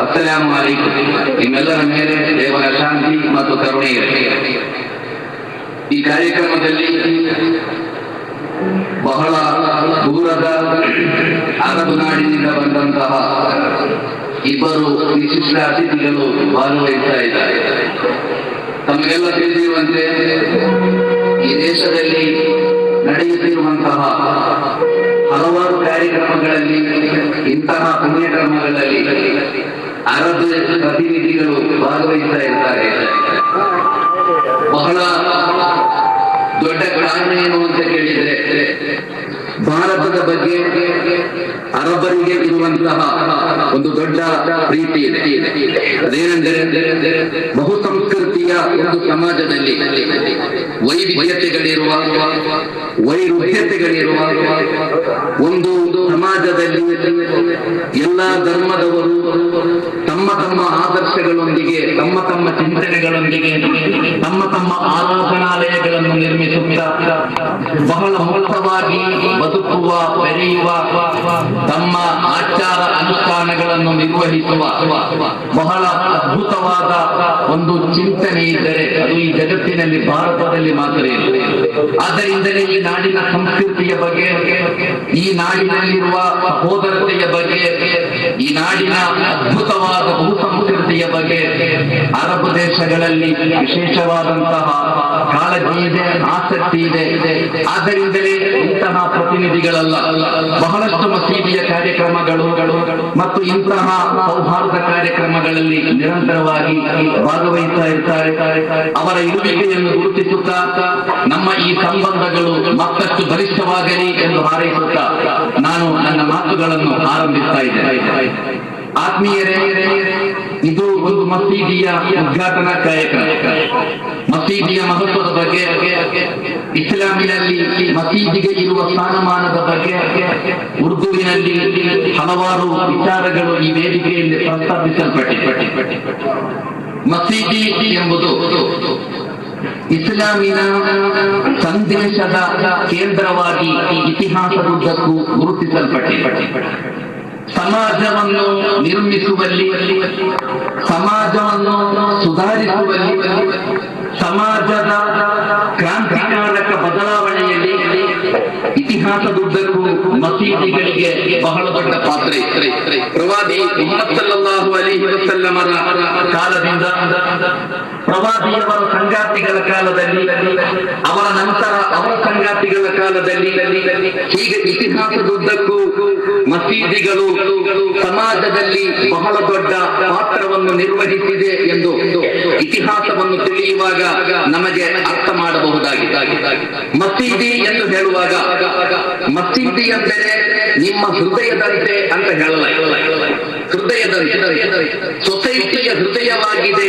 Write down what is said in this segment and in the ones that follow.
ಅಸ್ಸಲಾಂ ಅಲೈಕುಂ ನಿಮ್ಮೆಲ್ಲರ ಮೇಲೆ ದೇವರ ಶಾಂತಿ ಮತ್ತು ಕರುಣೆ ಇರಲಿ ಈ ಕಾರ್ಯಕ್ರಮದಲ್ಲಿ ಬಹಳ ದೂರದ ಅರಬ್ ನಾಡಿನಿಂದ ಬಂದಂತಹ ಇಬ್ಬರು ವಿಶಿಷ್ಟ ಅತಿಥಿಗಳು ಭಾಗವಹಿಸ್ತಾ ಇದ್ದಾರೆ. ತಮಗೆಲ್ಲ ತಿಳಿದಿರುವಂತೆ ಈ ದೇಶದಲ್ಲಿ ನಡೆಯುತ್ತಿರುವಂತಹ ಹಲವಾರು ಕಾರ್ಯಕ್ರಮಗಳಲ್ಲಿ ಇಂತಹ ಪುಣ್ಯಕ್ರಮಗಳಲ್ಲಿ ಅರಬ್ ಪ್ರತಿನಿಧಿಗಳು ಭಾಗವಹಿಸ್ತಾ ಇರ್ತಾರೆ. ಬಹಳ ದೊಡ್ಡ ಕಾರಣ ಏನು ಅಂತ ಕೇಳಿದ್ರೆ, ಭಾರತದ ಬಗ್ಗೆ ಅರಬ್ಬರಿಗೆ ಇರುವಂತಹ ಒಂದು ದೊಡ್ಡ ಪ್ರೀತಿ ಇದೆ. ಅದೇನೆಂದರೆ ಬಹು ಸಂಸ್ಕೃತಿಯ ಒಂದು ಸಮಾಜದಲ್ಲಿ ವೈವಿಧ್ಯತೆಗಳಿರುವ, ವೈರುಧ್ಯತೆಗಳಿರುವ ಒಂದು ಸಮಾಜದಲ್ಲಿ ಎಲ್ಲ ಧರ್ಮದವರು ತಮ್ಮ ತಮ್ಮ ಆದರ್ಶಗಳೊಂದಿಗೆ, ತಮ್ಮ ತಮ್ಮ ಚಿಂತನೆಗಳೊಂದಿಗೆ, ತಮ್ಮ ತಮ್ಮ ಆರಾಧನಾಲಯಗಳನ್ನು ನಿರ್ಮಿಸುತ್ತಾ ಬಹಳ ಮೂಲವಾಗಿ ಬದುಕುವ, ಬೆರೆಯುವ, ತಮ್ಮ ಆಚಾರ ಅನುಷ್ಠಾನಗಳನ್ನು ನಿರ್ವಹಿಸುವ ಬಹಳ ಅದ್ಭುತವಾದ ಒಂದು ಚಿಂತನೆ ಇದ್ದರೆ ಅದು ಈ ಜಗತ್ತಿನಲ್ಲಿ ಭಾರತದಲ್ಲಿ ಮಾತ್ರ ಇದೆ ಆದ್ದರಿಂದಲೇ ಈ ನಾಡಿನ ಸಂಸ್ಕೃತಿಯ ಬಗ್ಗೆ, ಈ ನಾಡಿನಲ್ಲಿರುವ ಸಹೋದರತೆಯ ಬಗ್ಗೆ, ಈ ನಾಡಿನ ಅದ್ಭುತವಾದ ಭೂಸಂಸ್ಕೃತಿಯ ಸಂಸ್ಕೃತಿಯ ಬಗ್ಗೆ, ಅರಬ್ ದೇಶಗಳಲ್ಲಿ ವಿಶೇಷವಾದಂತಹ ಕಾಳಜಿ ಇದೆ ಆಸಕ್ತಿ ಇದೆ. ಆದ್ದರಿಂದಲೇ ಇಂತಹ ಪ್ರತಿನಿಧಿಗಳಲ್ಲ, ಬಹಳಷ್ಟು ಮಸೀದಿಯ ಕಾರ್ಯಕ್ರಮಗಳು ಮತ್ತು ಇಂತಹ ಸೌಹಾರ್ದ ಕಾರ್ಯಕ್ರಮಗಳಲ್ಲಿ ನಿರಂತರವಾಗಿ ಭಾಗವಹಿಸ್ತಾ ಇರ್ತಾರೆ. ಅವರ ಇರುವಿಕೆಯನ್ನು ಗುರುತಿಸುತ್ತಾ ನಮ್ಮ ಈ ಸಂಬಂಧಗಳು ಮತ್ತಷ್ಟು ಬಲಿಷ್ಠವಾಗಲಿ ಎಂದು ಹಾರೈಸುತ್ತಾ ನಾನು ನನ್ನ ಮಾತುಗಳನ್ನು ಆರಂಭಿಸ್ತಾ ಇದೆ ಆತ್ಮೀಯರೇ, ಇದು ಒಂದು ಮಸೀದಿಯ ಉದ್ಘಾಟನಾ ಕಾರ್ಯಕ್ರಮ. ಮಸೀದಿಯ ಮಹತ್ವದ ಬಗ್ಗೆ, ಇಸ್ಲಾಮಿನಲ್ಲಿ ಮಸೀದಿಗೆ ಇರುವ ಸ್ಥಾನಮಾನದ ಬಗ್ಗೆ, ಉರ್ದುವಿನಲ್ಲಿ ಹಲವಾರು ವಿಚಾರಗಳು ಈ ವೇದಿಕೆಯಲ್ಲಿ ಪ್ರಸ್ತಾಪಿಸಲ್ಪಟ್ಟಿವೆ. ಮಸೀದಿ ಎಂಬುದು ಇಸ್ಲಾಮಿನ ಸಂದೇಶದ ಕೇಂದ್ರವಾಗಿ ಇತಿಹಾಸದುದ್ದಕ್ಕೂ ಗುರುತಿಸಲ್ಪಟ್ಟಿದೆ. ಸಮಾಜವನ್ನು ನಿರ್ಮಿಸುವಲ್ಲಿ, ಸಮಾಜವನ್ನು ಸುಧಾರಿಸುವಲ್ಲಿ, ಸಮಾಜದ ಕ್ರಾಂತಿಕಾರಕ ಬದಲಾವಣೆಯಲ್ಲಿ ಇತಿಹಾಸದುದ್ದಕ್ಕೂ ಮಸೀದಿಗಳಿಗೆ ಬಹಳ ದೊಡ್ಡ ಪಾತ್ರ ಇತ್ತು. ಪ್ರವಾದಿ ಮುಹಮ್ಮದ್ ಸಲ್ಲಲ್ಲಾಹು ಅಲೈಹಿ ವಸಲ್ಲಮರ ಕಾಲದಿಂದ ಪ್ರವಾದಿಯವರ ಸಂಗಾತಿಗಳ ಕಾಲದಲ್ಲಿ, ಅವರ ನಂತರ ಅವರ ಸಂಗಾತಿಗಳ ಕಾಲದಲ್ಲಿ, ಹೀಗೆ ಇತಿಹಾಸದುದ್ದಕ್ಕೂ ಮಸೀದಿಗಳು ಸಮಾಜದಲ್ಲಿ ಬಹಳ ದೊಡ್ಡ ಪಾತ್ರವನ್ನು ನಿರ್ವಹಿಸಿದೆ ಎಂದು ಇತಿಹಾಸವನ್ನು ತಿಳಿಯುವಾಗ ನಮಗೆ ಅರ್ಥ ಮಾಡಬಹುದಾಗಿದೆ. ಮಸೀದಿ ಎಂದು ಹೇಳುವಾಗ, ಮಸೀದಿ ಎಂದರೆ ನಿಮ್ಮ ಹೃದಯದಂತೆ ಅಂತ ಹೇಳಲಾಗಿದೆ. ಹೃದಯದಂತೆ. ಸೊಸೈಟಿಯ ಹೃದಯವಾಗಿದೆ.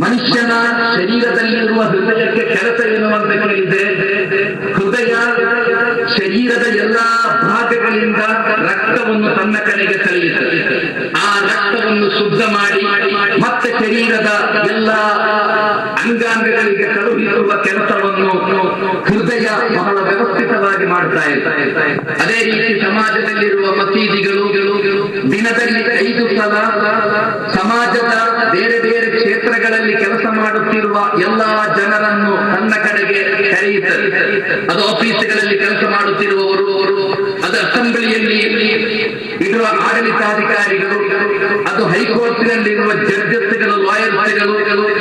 ಮನುಷ್ಯನ ಶರೀರದಲ್ಲಿರುವ ಹೃದಯಕ್ಕೆ ಕೆಲಸ ಎನ್ನುವಂತ ಹೇಳಿದೆ ಹೃದಯ ಶರೀರದ ಎಲ್ಲಾ ಭಾಗಗಳಿಂದ ರಕ್ತವನ್ನು ತನ್ನ ಕಡೆಗೆ ಸೆಳೆಯುತ್ತದೆ ಆ ರಕ್ತವನ್ನು ಶುದ್ಧ ಮಾಡಿ, ಮತ್ತೆ ಶರೀರದ ಎಲ್ಲ ಅಂಗಾಂಗಗಳಿಗೆ ಕಳುಹಿಸುವ ಕೆಲಸವನ್ನು ಹೃದಯ ಬಹಳ ವ್ಯವಸ್ಥಿತವಾಗಿ ಮಾಡ್ತಾ ಇರ್ತಾರೆ ಅದೇ ರೀತಿ ಸಮಾಜದಲ್ಲಿರುವ ಮಸೀದಿಗಳು ದಿನದಲ್ಲಿ ಐದು ಸಲ ಸಮಾಜದ ಬೇರೆ ಬೇರೆ ಕ್ಷೇತ್ರಗಳಲ್ಲಿ ಕೆಲಸ ಮಾಡುತ್ತಿರುವ ಎಲ್ಲಾ ಜನರನ್ನು ತನ್ನ ಕಡೆಗೆ ಕರೆಯುತ್ತದೆ ಅದು ಆಫೀಸ್ಗಳಲ್ಲಿ ಕೆಲಸ ಮಾಡುತ್ತಿರುವವರು, ಅದು ಅಸೆಂಬ್ಲಿಯಲ್ಲಿ ಇರುವ ಆಡಳಿತಾಧಿಕಾರಿಗಳು ಅದು ಹೈಕೋರ್ಟ್ನಲ್ಲಿರುವ ಜಡ್ಜಸ್ಗಳು ಲಾಯರ್ಸ್ಗಳು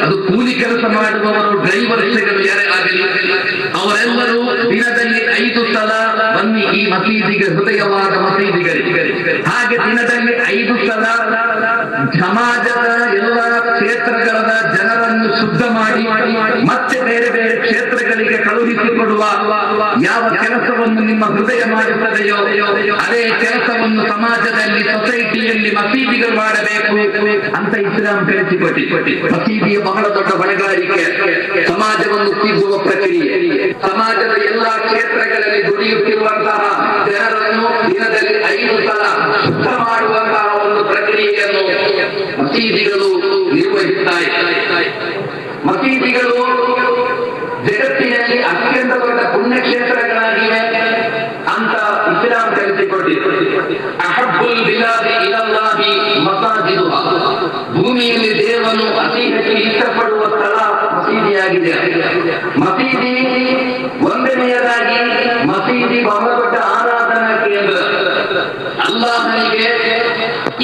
ಅದು ಕೂಲಿ ಕೆಲಸ ಮಾಡುವವರು ಡ್ರೈವರ್ಸ್ಗಳು ಯಾರೇ ಆಗಲಿ ಅವರೆಲ್ಲರೂ ಈ ಮಸೀದಿಗೆ, ಹೃದಯವಾದ ಮಸೀದಿಗಳಿಗೆ ಹಾಗೆ ದಿನದಲ್ಲಿ ಐದು ಸಲ ಸಮಾಜದ ಎಲ್ಲ ಕ್ಷೇತ್ರಗಳ ಜನರನ್ನು ಶುದ್ಧ ಮಾಡಿ, ಮತ್ತೆ ಬೇರೆ ಬೇರೆ ಕ್ಷೇತ್ರಗಳಿಗೆ ಕಳುಹಿಸಿಕೊಡುವ ಯಾವ ಕೆಲಸವನ್ನು ನಿಮ್ಮ ಹೃದಯ ಮಾಡುತ್ತದೆಯೋ, ಅದೇ ಕೆಲಸವನ್ನು ಸಮಾಜದಲ್ಲಿ ಸೊಸೈಟಿಯಲ್ಲಿ ಮಸೀದಿಗಳು ಮಾಡಬೇಕು ಅಂತ ಇಸ್ಲಾಂ ಕಲಿಸಿಕೊಟ್ಟಿ ಮಸೀದಿಯ ಬಹಳ ದೊಡ್ಡ ಹೊಣೆಗಾರಿಕೆ. ಸಮಾಜವನ್ನು ತಿದ್ದುವ ಪ್ರಕ್ರಿಯೆ. ಸಮಾಜದ ಎಲ್ಲಾ ಕ್ಷೇತ್ರಗಳಲ್ಲಿ ದುಡಿಯುತ್ತಿರುವಂತಹ ಜನರನ್ನು ದಿನದಲ್ಲಿ ಐದು ಸಲ ಶುದ್ಧ ಮಾಡುವಂತಹ ಒಂದು ಪ್ರಕ್ರಿಯೆಯನ್ನು ಮಸೀದಿಗಳು ನಿರ್ವಹಿಸ್ತಾ ಇದ್ದಾರೆ ಮಸೀದಿಗಳು ಜಗತ್ತಿನಲ್ಲಿ ಅತ್ಯಂತ ದೊಡ್ಡ ಪುಣ್ಯಕ್ಷೇತ್ರಗಳಾಗಿವೆ ಅಂತ ಇಸ್ಲಾಂ ಕಲಿಸಿಕೊಟ್ಟಿದೆ ಅಹಬ್ಬುಲ್ ಬಿಲಾದಿ ಇಲಲ್ಲಾಹಿ ಭೂಮಿಯಲ್ಲಿ ದೇವನು ಅತಿ ಹೆಚ್ಚು ಇಷ್ಟಪಡುವ ಸ್ಥಳ ಮಸೀದಿಯಾಗಿದೆ. ಮಸೀದಿ ಒಂದನೆಯದಾಗಿ ಮಸೀದಿ ಬಹಳ ದೊಡ್ಡ ಆರಾಧನಾ ಕೇಂದ್ರ. ಅಲ್ಲಾಹನಿಗೆ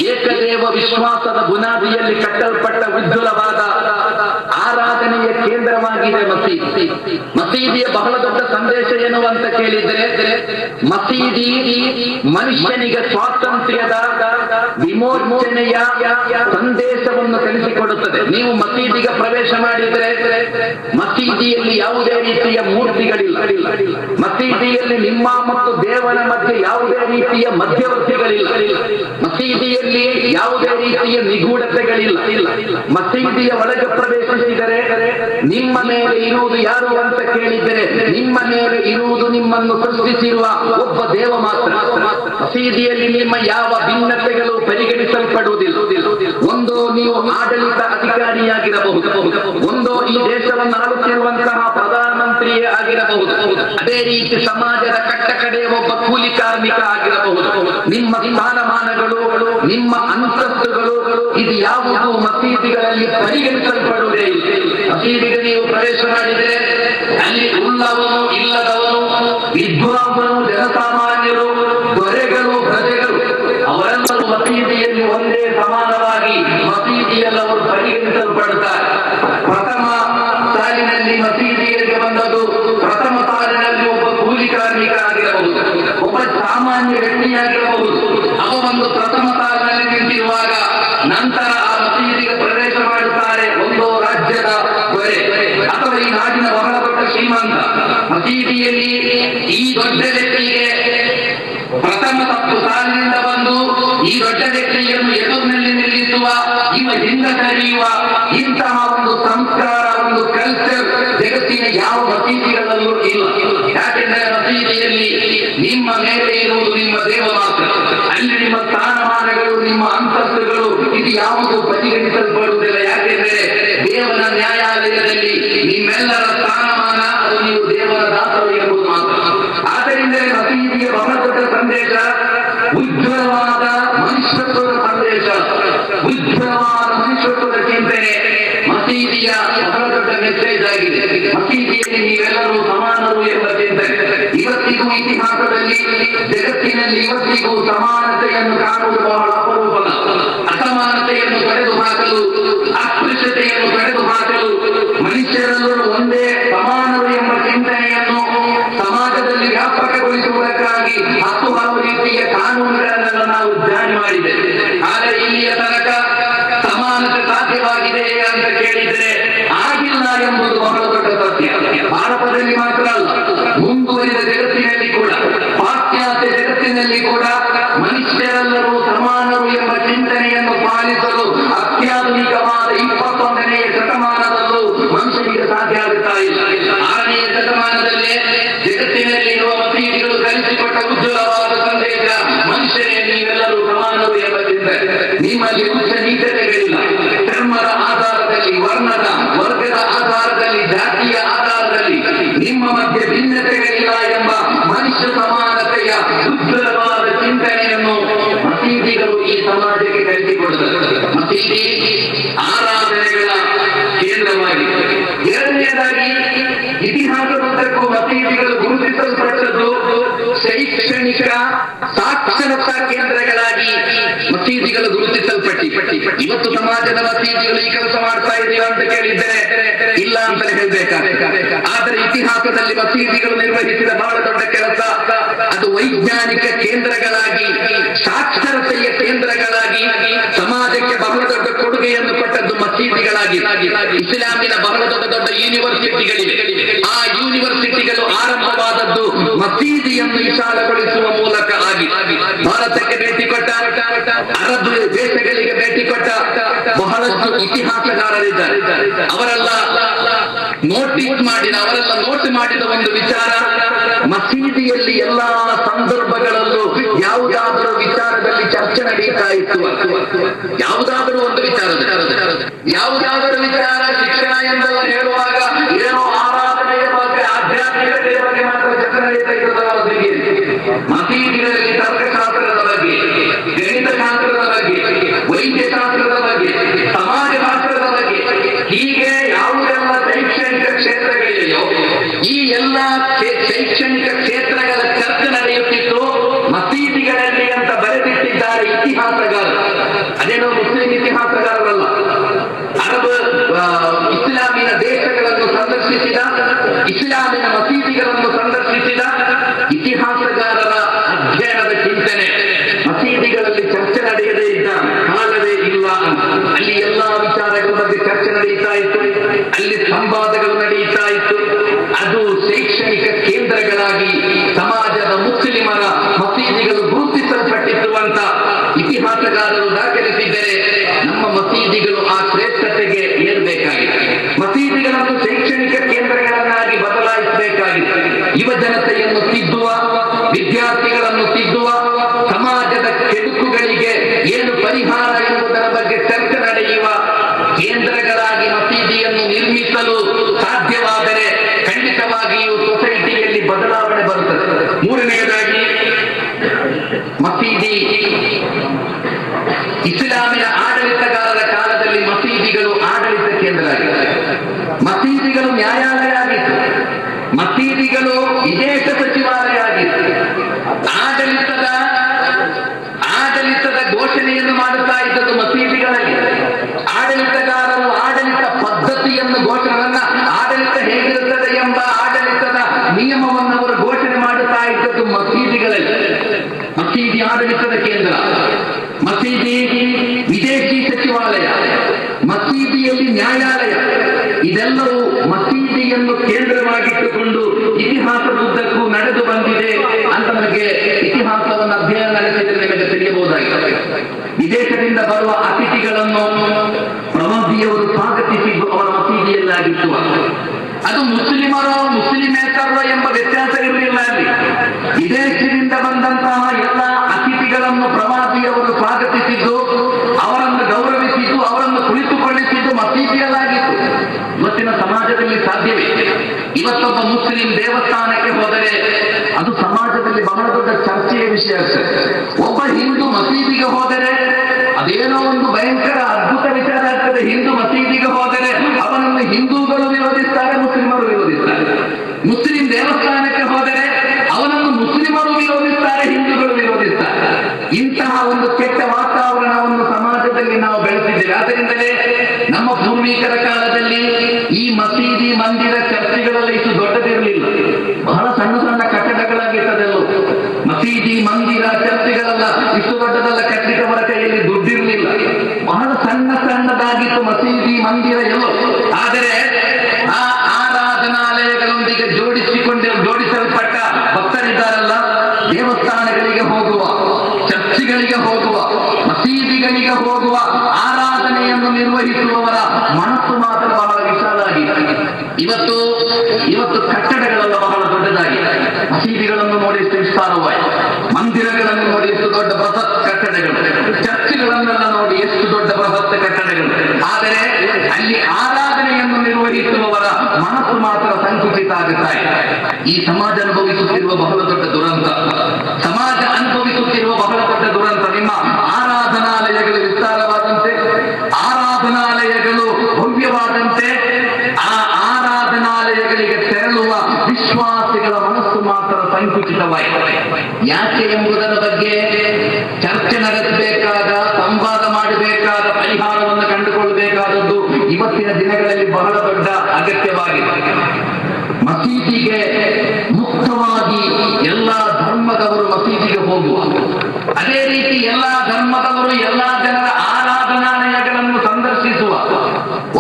ಏಕದೇವ ವಿಶ್ವಾಸದ ಬುನಾದಿಯಲ್ಲಿ ಕಟ್ಟಲ್ಪಟ್ಟ ಉಜ್ವಲವಾದ ಆರಾಧನೆಯ ಕೇಂದ್ರವಾಗಿದೆ ಮಸೀದಿ ಮಸೀದಿಯ ಬಹಳ ದೊಡ್ಡ ಸಂದೇಶ ಏನು ಅಂತ ಕೇಳಿದ್ರೆ ಮಸೀದಿ ಮನುಷ್ಯನಿಗೆ ಸ್ವಾತಂತ್ರ್ಯದ ವಿಮೋಚನೆಯ ಸಂದೇಶವನ್ನು ಕಲಿಸಿಕೊಡುತ್ತದೆ ನೀವು ಮಸೀದಿಗೆ ಪ್ರವೇಶ ಮಾಡಿದ್ರೆ ಮಸೀದಿಯಲ್ಲಿ ಯಾವುದೇ ರೀತಿಯ ಮೂರ್ತಿಗಳಿಲ್ಲ. ಮಸೀದಿಯಲ್ಲಿ ನಿಮ್ಮ ಮತ್ತು ದೇವರ ಮಧ್ಯೆ ಯಾವುದೇ ರೀತಿಯ ಮಧ್ಯವರ್ತಿಗಳಿಲ್ಲ. ಮಸೀದಿಯಲ್ಲಿ ಯಾವುದೇ ರೀತಿಯ ನಿಗೂಢತೆಗಳಿಲ್ಲ. ಮಸೀದಿಯ ಒಳಗೆ ಪ್ರವೇಶಿಸಿದರೆ ನಿಮ್ಮ ಮೇಲೆ ಇರುವುದು ಯಾರು ಅಂತ ಕೇಳಿದರೆ ನಿಮ್ಮ ಮೇಲೆ ಇರುವುದು ನಿಮ್ಮನ್ನು ಸೃಷ್ಟಿಸಿರುವ ಒಬ್ಬ ದೇವ ಮಾತ್ರ. ಮಸೀದಿಯಲ್ಲಿ ನಿಮ್ಮ ಯಾವ ಭಿನ್ನತೆಗಳು ಪರಿಗಣಿಸಲ್ಪಡುವುದಿಲ್ಲ. ಒಂದು ನೀವು ಆಡಳಿತ ಅಧಿಕಾರಿಯಾಗಿರಬಹುದು. ಒಂದು ಈ ದೇಶವನ್ನು ಆಳುತ್ತಿರುವಂತಹ ಪ್ರಧಾನಮಂತ್ರಿಯೇ ಆಗಿರಬಹುದು. ಅದೇ ರೀತಿ ಸಮಾಜದ ಕಟ್ಟ ಕಡೆ ಒಬ್ಬ ಕೂಲಿ ಕಾರ್ಮಿಕ ಆಗಿರಬಹುದು. ನಿಮ್ಮ ಸ್ಥಾನಮಾನಗಳು, ನಿಮ್ಮ ಅಂತಸ್ತುಗಳು ಇದು ಯಾವುದು ಮಸೀದಿಗಳಲ್ಲಿ ಪರಿಗಣಿಸಲ್ಪಡುವುದೇ ಇಲ್ಲ. ಮಸೀದಿಗೆ ನೀವು ಪ್ರವೇಶ ಮಾಡಿದರೆ ಅಲ್ಲಿ ಉಳ್ಳವನು ಇಲ್ಲದವನು, ವಿದ್ವಾಂಸನು, ಜನಸಾಮಾನ್ಯರು, ದೊರೆಗಳು, ಪ್ರಜೆಗಳು, ಅವರೆಲ್ಲರೂ ಮಸೀದಿಯಲ್ಲಿ ಒಂದೇ ಸಮಾನವಾಗಿ ಮಸೀದಿಯಲ್ಲವರು ಪರಿಗಣಿಸಲ್ಪಡುತ್ತಾರೆ. ಪ್ರಥಮ ಸಾಲಿನಲ್ಲಿ ಮಸೀದಿಯಲ್ಲಿ ಬಂದದ್ದು, ಪ್ರಥಮ ಸಾಲಿನಲ್ಲಿ ಒಬ್ಬ ಕೂಲಿ ಕಾರ್ಮಿಕ ಆಗಿರಬಹುದು ಒಬ್ಬ ಸಾಮಾನ್ಯ ವ್ಯಕ್ತಿಯಾಗಿರಬಹುದು. ಅವ ಪ್ರಥಮ ಸಾಲಿನಲ್ಲಿ ನಿಂತಿರುವಾಗ ನಂತರ ಆ ಮಸೀದಿಗೆ ಪ್ರವೇಶ ಮಾಡುತ್ತಾರೆ ಒಂದು ರಾಜ್ಯದ ದೊರೆ ಅಥವಾ ಈ ನಾಡಿನ ಬಹಳ ದೊಡ್ಡ ಶ್ರೀಮಂತ ಮಸೀದಿಯಲ್ಲಿ ಈ ದೊಡ್ಡ ವ್ಯಕ್ತಿಗೆ ಪ್ರಥಮ ತಪ್ಪು ಸಾಲಿನಿಂದ ಬಂದು ಈ ದೊಡ್ಡ ವ್ಯಕ್ತಿಯನ್ನು ಎದುರಿನಲ್ಲಿ ನಿಲ್ಲಿಸುವ ಇವ ಹಿಂದ ಕರೆಯುವ ಇಂತಹ ಒಂದು ಸಂಸ್ಕಾರ, ಒಂದು ಕಲ್ಚರ್ ಜಗತ್ತಿನ ಯಾವ ಮಸೀದಿಗಳಲ್ಲೂ ಇಲ್ಲ. ಯಾಕೆಂದರೆ ಮಸೀದಿಯಲ್ಲಿ ನಿಮ್ಮ ಮೇಲೆ ಇರುವುದು ನಿಮ್ಮ ದೇವ ಮಾತ್ರ. ಅಲ್ಲಿ ನಿಮ್ಮ ಸ್ಥಾನಮಾನಗಳು, ನಿಮ್ಮ ಅಂತಸ್ತುಗಳು ಇದು ಯಾವುದು ಪರಿಗಣಿಸಲ್ಪಡುವುದಿಲ್ಲ ಯಾಕೆಂದರೆ ದೇವನ ನ್ಯಾಯಾಲಯದಲ್ಲಿ ನಿಮ್ಮೆಲ್ಲರ ಸಂದೇಶ, ಉಜ್ವಲವಾದ ಮನುಷ್ಯತ್ವದ ಸಂದೇಶ, ಉಜ್ವಲವಾದ ಮನುಷ್ಯತ್ವದ ಚಿಂತನೆ ಮಸೀದಿಯ ಬಹಳ ದೊಡ್ಡ ಮೆಸೇಜ್ ಆಗಿದೆ. ಮಸೀದಿಯಲ್ಲಿ ನೀವೆಲ್ಲರೂ ಸಮಾನರು ಎಂಬ ಚಿಂತನೆ ಇವತ್ತಿಗೂ ಇತಿಹಾಸದಲ್ಲಿ, ಜಗತ್ತಿನಲ್ಲಿ ಇವತ್ತಿಗೂ ಸಮಾನತೆಯನ್ನು ಕಾಣುವುದು ಬಹಳ ಅಪರೂಪ. ಅಸಮಾನತೆಯನ್ನು ತೊಡೆದು ಹಾಕಲು, ಅಸ್ಪೃಶ್ಯತೆಯನ್ನು ಪಡೆದು ಹಾಕಲು ಮನುಷ್ಯರೆಲ್ಲರೂ ಒಂದೇ ಸಮಾನರು ಎಂಬ ಚಿಂತನೆಯನ್ನು ಹತ್ತು ಹಲವು ರೀತಿಯ ಕಾನೂನುಗಳನ್ನು ನಾವು ಜಾರಿ ಮಾಡಿದ್ದೇವೆ ಆದರೆ ಇಲ್ಲಿಯ ತನಕ ಸಮಾನತೆ ಸಾಧ್ಯವಾಗಿದೆ ಅಂತ ಕೇಳಿದರೆ ಆಗಿಲ್ಲ ಎಂಬುದು ಬಹಳ ದೊಡ್ಡ ಸತ್ಯ ಭಾರತದಲ್ಲಿ ಮಾತ್ರ ಅಲ್ಲ ಮುಂದುವರಿದ ಜಗತ್ತಿನಲ್ಲಿ ಕೂಡ, ಪಾಶ್ಚಾತ್ಯ ಜಗತ್ತಿನಲ್ಲಿ ಕೂಡ ಮನುಷ್ಯರೆಲ್ಲರೂ ಸಮಾನರು ಎಂಬ ಚಿಂತನೆಯನ್ನು ಪಾಲಿಸಲು ಅತ್ಯಾಧುನಿಕವಾದ ಇಪ್ಪತ್ತೊಂದನೆಯ ಶತಮಾನದಲ್ಲೂ ಮನುಷ್ಯನಿಗೆ ಸಾಧ್ಯ ಆಗುತ್ತಾ ಇಲ್ಲ. ಕೇಂದ್ರವಾಗಿ ಆರಾಧನೆಗಳ ಕೇಂದ್ರವಾಗಿದೆ ಎರಡನೆಯದಾಗಿ ಇತಿಹಾಸದುದ್ದಕ್ಕೂ ಮಸೀದಿಗಳು ಗುರುತಿಸಲ್ಪಟ್ಟದ್ದು ಶೈಕ್ಷಣಿಕ ಸಾಕ್ಷರತಾ ಕೇಂದ್ರಗಳಾಗಿ ಮಸೀದಿಗಳು ಗುರುತಿಸಲ್ಪಟ್ಟಿ ಇವತ್ತು ಸಮಾಜದ ಮಸೀದಿಗಳು ಈ ಕೆಲಸ ಮಾಡ್ತಾ ಇದೆಯಾ ಅಂತ ಕೇಳಿದ್ದರೆ ಇಲ್ಲ ಅಂತ ಹೇಳ್ಬೇಕಾಗುತ್ತೆ ಆದರೆ ಇತಿಹಾಸದಲ್ಲಿ ಮಸೀದಿಗಳು ನಿರ್ವಹಿಸಿದ ಬಹಳ ದೊಡ್ಡ ಕೆಲಸ ಅದು ವೈಜ್ಞಾನಿಕ ಕೇಂದ್ರಗಳಾಗಿ, ಸಾಕ್ಷರತೆಯ ಕೇಂದ್ರಗಳಾಗಿ, ಸಮಾಜಕ್ಕೆ ಬಹಳ ದೊಡ್ಡ ಕೊಡುಗೆಯನ್ನು ಕೊಟ್ಟದ್ದು ಮಸೀದಿಗಳಾಗಿ, ಇಸ್ಲಾಮಿನ ಬಹಳ ದೊಡ್ಡ ದೊಡ್ಡ ಯೂನಿವರ್ಸಿಟಿಗಳಿವೆ. ಆ ಯೂನಿವರ್ಸಿಟಿಗಳು ಆರಂಭವಾದದ್ದು ಮಸೀದಿಯನ್ನು ವಿಶಾಲಗೊಳಿಸುವ ಮೂಲಕ ಆಗಿ. ಭಾರತಕ್ಕೆ ಭೇಟಿ ಕೊಟ್ಟ, ಅರಬ್ ದೇಶಗಳಿಗೆ ಭೇಟಿ ಕೊಟ್ಟ ಬಹಳಷ್ಟು ಇತಿಹಾಸಗಾರರಿದ್ದಾರೆ. ಅವರೆಲ್ಲ ನೋಟ್ ಮಾಡಿದ, ಅವರೆಲ್ಲ ನೋಟ್ ಮಾಡಿದ ಒಂದು ವಿಚಾರ ಮಸೀದಿಯಲ್ಲಿ ಎಲ್ಲಾ ಸಂದರ್ಭಗಳಲ್ಲೂ ಯಾವುದಾದರೂ ವಿಚಾರದಲ್ಲಿ ಚರ್ಚೆ ನಡೀತಾ ಇತ್ತು. ಯಾವುದಾದರೂ ಒಂದು ವಿಚಾರದ ಯಾವುದಾದರೂ ವಿಚಾರ ಶಿಕ್ಷಣ ಎಂದೆಲ್ಲ ಹೇಳುವಾಗ ಈ ಎಲ್ಲ ಶೈಕ್ಷಣಿಕ ಕ್ಷೇತ್ರ ಕೇಂದ್ರಗಳಾಗಿ ಸಮಾಜದ ಮುಸ್ಲಿಮರ ಮಸೀದಿಗಳು ಗುರುತಿಸಲ್ಪಟ್ಟಿರುವಂತ ಇತಿಹಾಸಗಾರರು ದಾಖಲಿಸಿದ್ದರೆ ನಮ್ಮ ಮಸೀದಿಗಳು ಆ ಶ್ರೇಷ್ಠತೆಗೆ ಏರಬೇಕಾಗಿದೆ. ಮಸೀದಿಗಳನ್ನು ಶೈಕ್ಷಣಿಕ ಕೇಂದ್ರಗಳನ್ನಾಗಿ ಬದಲಾಯಿಸಬೇಕಾಗಿದೆ. ಯುವ ಜನತೆಯನ್ನು ತಿದ್ದುವ, ವಿದ್ಯಾರ್ಥಿಗಳನ್ನು ತಿದ್ದುವ, ಸಮಾಜದ ಕೆಡುಕುಗಳಿಗೆ ಏನು ಪರಿಹಾರ ಎಂಬುದರ ಬಗ್ಗೆ ಚರ್ಚೆ ನಡೆಯುವ ಕೇಂದ್ರಗಳಾಗಿ ಮಸೀದಿಯನ್ನು ನಿರ್ಮಿಸಲು ಸಾಧ್ಯವಾದರೆ ಖಂಡಿತವಾಗಿಯೂ ಸೊಸೈಟಿಯಲ್ಲಿ ಬದಲಾವಣೆ ಬರುತ್ತದೆ. ಮೂರನೆಯದಾಗಿ ಮಸೀದಿ. ಇಸ್ಲಾಮಿನ ಆಡಳಿತಗಾರರ ಕಾಲದಲ್ಲಿ ಮಸೀದಿಗಳು ಆಡಳಿತ ಕೇಂದ್ರ ಮಸೀದಿಗಳು ನ್ಯಾಯಾಲಯ ಆಗಿತ್ತು ಮಸೀದಿಗಳು ವಿದೇಶ ಸಚಿವಾಲಯ ಆಗಿತ್ತು ಆಡಳಿತದ ಆಡಳಿತದ ಘೋಷಣೆಯನ್ನು ಮಾಡುತ್ತಾ ಇದ್ದದ್ದು ಮಸೀದಿಗಳಲ್ಲಿ ಆಡಳಿತಗಾರರು ಆಡಳಿತ ಪದ್ಧತಿಯನ್ನು ಘೋಷಣೆಯನ್ನ ಆಡಳಿತ ಹೇಗಿರುತ್ತದೆ ಎಂಬ ಆಡಳಿತದ ನಿಯಮವನ್ನು ಅವರು ಘೋಷಣೆ ಮಾಡುತ್ತಾ ಇದ್ದದ್ದು ಮಸೀದಿಗಳಲ್ಲಿ ಮಸೀದಿ ಆಡಳಿತದ ಕೇಂದ್ರ ಮಸೀದಿ ವಿದೇಶಿ ಸಚಿವಾಲಯ ಮಸೀದಿಯಲ್ಲಿ ನ್ಯಾಯಾಲಯ ಇದೆಲ್ಲವೂ ಮಸೀದಿಯನ್ನು ಕೇಂದ್ರವಾಗಿಟ್ಟುಕೊಂಡು ಇತಿಹಾಸದುದ್ದಕ್ಕೂ ನಡೆದು ಬಂದಿದೆ ಅಂತ ನಮಗೆ ಇತಿಹಾಸವನ್ನು ಅಧ್ಯಯನ ನಡೆಸಿದ್ರೆ ನಿಮಗೆ ತಿಳಿಯಬಹುದಾಗಿದೆ ವಿದೇಶದಿಂದ ಬರುವ ಅತಿಥಿಗಳನ್ನು ಪ್ರವಾದಿಯವರು ಸ್ವಾಗತಿಸಿದ್ದು ಅವರ ಮಸೀದಿಯಲ್ಲಾಗಿತ್ತು ಅದು ಮುಸ್ಲಿಮರೋ ಮುಸ್ಲಿಮೇತರೋ ಎಂಬ ವ್ಯತ್ಯಾಸ ಇರಲಿಲ್ಲ ಅಲ್ಲಿ ವಿದೇಶದಿಂದ ಬಂದಂತಹ ಎಲ್ಲ ಅತಿಥಿಗಳನ್ನು ಪ್ರವಾದಿಯವರು ಸ್ವಾಗತಿಸಿದ್ದು ಅವರನ್ನು ಗೌರವಿಸಿದ್ದು ಅವರನ್ನು ಕುಳಿತುಕೊಳ್ಳಿಸಿದ್ದು ಮಸೀದಿಯಲ್ಲಾಗಿತ್ತು ಇವತ್ತಿನ ಸಮಾಜದಲ್ಲಿ ಸಾಧ್ಯವೇ ಇವತ್ತೊಬ್ಬ ಮುಸ್ಲಿಂ ದೇವಸ್ಥಾನಕ್ಕೆ ಹೋದರೆ ಅದು ಸಮಾಜದಲ್ಲಿ ಬಹಳ ದೊಡ್ಡ ಆಗ್ತದೆ ಒಬ್ಬ ಹಿಂದೂ ಮಸೀದಿಗೆ ಹೋದರೆ, ಅದೇನೋ ಒಂದು ಭಯಂಕರ ಅದ್ಭುತ ವಿಚಾರ ಆಗ್ತದೆ, ಹಿಂದೂ ಮಸೀದಿಗೆ ಹೋದರೆ, ಅವನನ್ನು ಹಿಂದೂಗಳು ವಿರೋಧಿಸ್ತಾರೆ, ಮುಸ್ಲಿಮರು ವಿರೋಧಿಸ್ತಾರೆ. ಮುಸ್ಲಿಂ ದೇವಸ್ಥಾನಕ್ಕೆ ಹೋದರೆ, ಅವನನ್ನು ಮುಸ್ಲಿಮರು ವಿರೋಧಿಸ್ತಾರೆ, ಹಿಂದೂಗಳು ವಿರೋಧಿಸ್ತಾರೆ. ಇಂತಹ ಒಂದು ಕೆಟ್ಟ ವಾತಾವರಣವನ್ನು ಸಮಾಜದಲ್ಲಿ ನಾವು ಬೆಳೆಸಿದ್ದೇವೆ. ಆದ್ದರಿಂದಲೇ ನಮ್ಮ ಪೂರ್ವಿಕರ ಕಾಲದಲ್ಲಿ ಈ ಮಸೀದಿ ಮಂದಿರ ಚರ್ಚೆಗಳಲ್ಲಿ ಇಷ್ಟು ದೊಡ್ಡದಿರಲಿಲ್ಲ. ಮಸೀದಿ ಮಂದಿರ ಚರ್ಚೆಗಳೆಲ್ಲ ಇಷ್ಟು ದೊಡ್ಡದೆಲ್ಲ ಕಟ್ಟಲಿಕ್ಕವರ ಕೈಯಲ್ಲಿ ದುಡ್ಡಿರಲಿಲ್ಲ ಬಹಳ ಸಣ್ಣ ಸಣ್ಣದಾಗಿತ್ತು ಮಸೀದಿ ಮಂದಿರ ಎಲ್ಲೋ ಆದರೆ ಆ ಆರಾಧನಾಲಯಗಳೊಂದಿಗೆ ಜೋಡಿಸಿಕೊಂಡು ಜೋಡಿಸಲ್ಪಟ್ಟ ಭಕ್ತರಿದ್ದಾರಲ್ಲ ದೇವಸ್ಥಾನಗಳಿಗೆ ಹೋಗುವ ಚರ್ಚ್ಗಳಿಗೆ ಹೋಗುವ ಮಸೀದಿಗಳಿಗೆ ಹೋಗುವ ಆರಾಧನೆಯನ್ನು ನಿರ್ವಹಿಸುವವರ ಮನಸ್ಸು ಮಾತ್ರ ಬಹಳ ವಿಶಾಲ ಆಗಿದೆ ಇವತ್ತು ಇವತ್ತು ಕಟ್ಟಡಗಳೆಲ್ಲ ಬಹಳ ದೊಡ್ಡದಾಗಿದೆ ಮಸೀದಿಗಳನ್ನು ನೋಡಿ ಎಷ್ಟು ವಿಸ್ತಾರವಾಯಿತು ಮಂದಿರಗಳನ್ನು ನೋಡಿ ಎಷ್ಟು ದೊಡ್ಡ ಬೃಹತ್ ಕಟ್ಟಡಗಳು ಚರ್ಚ್ಗಳನ್ನೆಲ್ಲ ನೋಡಿ ಎಷ್ಟು ದೊಡ್ಡ ಬೃಹತ್ ಕಟ್ಟಡಗಳು ಆದರೆ ಅಲ್ಲಿ ಆರಾಧನೆಯನ್ನು ನಿರ್ವಹಿಸುವವರ ಮನಸ್ಸು ಮಾತ್ರ ಸಂಕುಚಿತ ಆಗುತ್ತಾ ಇದೆ ಈ ಸಮಾಜ ಅನುಭವಿಸುತ್ತಿರುವ ಬಹಳ ದೊಡ್ಡ ದುರಂತ. ಸಮಾಜ ಅನುಭವಿಸುತ್ತಿರುವ ಬಹಳ ದೊಡ್ಡ ದುರಂತ. ನಿಮ್ಮ ಆರಾಧನಾಲಯಗಳು ವಿಸ್ತಾರವಾದಂತೆ, ಆರಾಧನಾಲಯಗಳು ಭವ್ಯವಾದಂತೆ, ಆ ಆರಾಧನಾಲಯಗಳಿಗೆ ತೆರಳುವ ವಿಶ್ವಾಸಿಗಳ ಮನಸ್ಸು ಮಾತ್ರ ಸಂಕುಚಿತವಾಯಿತು. ಯಾಕೆ ಎಂಬುದರ ಬಗ್ಗೆ ಚರ್ಚೆ ನಡೆಸಬೇಕಾದ, ಸಂವಾದ ಮಾಡಬೇಕಾದ ಪರಿಹಾರವನ್ನು ಕಂಡುಕೊಳ್ಳಬೇಕಾದದ್ದು ಇವತ್ತಿನ ದಿನಗಳಲ್ಲಿ ಬಹಳ ದೊಡ್ಡ ಅಗತ್ಯವಾಗಿದೆ. ಮಸೀದಿಗೆ ಮುಕ್ತವಾಗಿ ಎಲ್ಲ ಧರ್ಮದವರು ಮಸೀದಿಗೆ ಹೋಗುವ ಅದೇ ರೀತಿ ಎಲ್ಲ ಧರ್ಮದವರು, ಎಲ್ಲ ಜನರ ಆರಾಧನಾಲಯಗಳನ್ನು ಸಂದರ್ಶಿಸುವ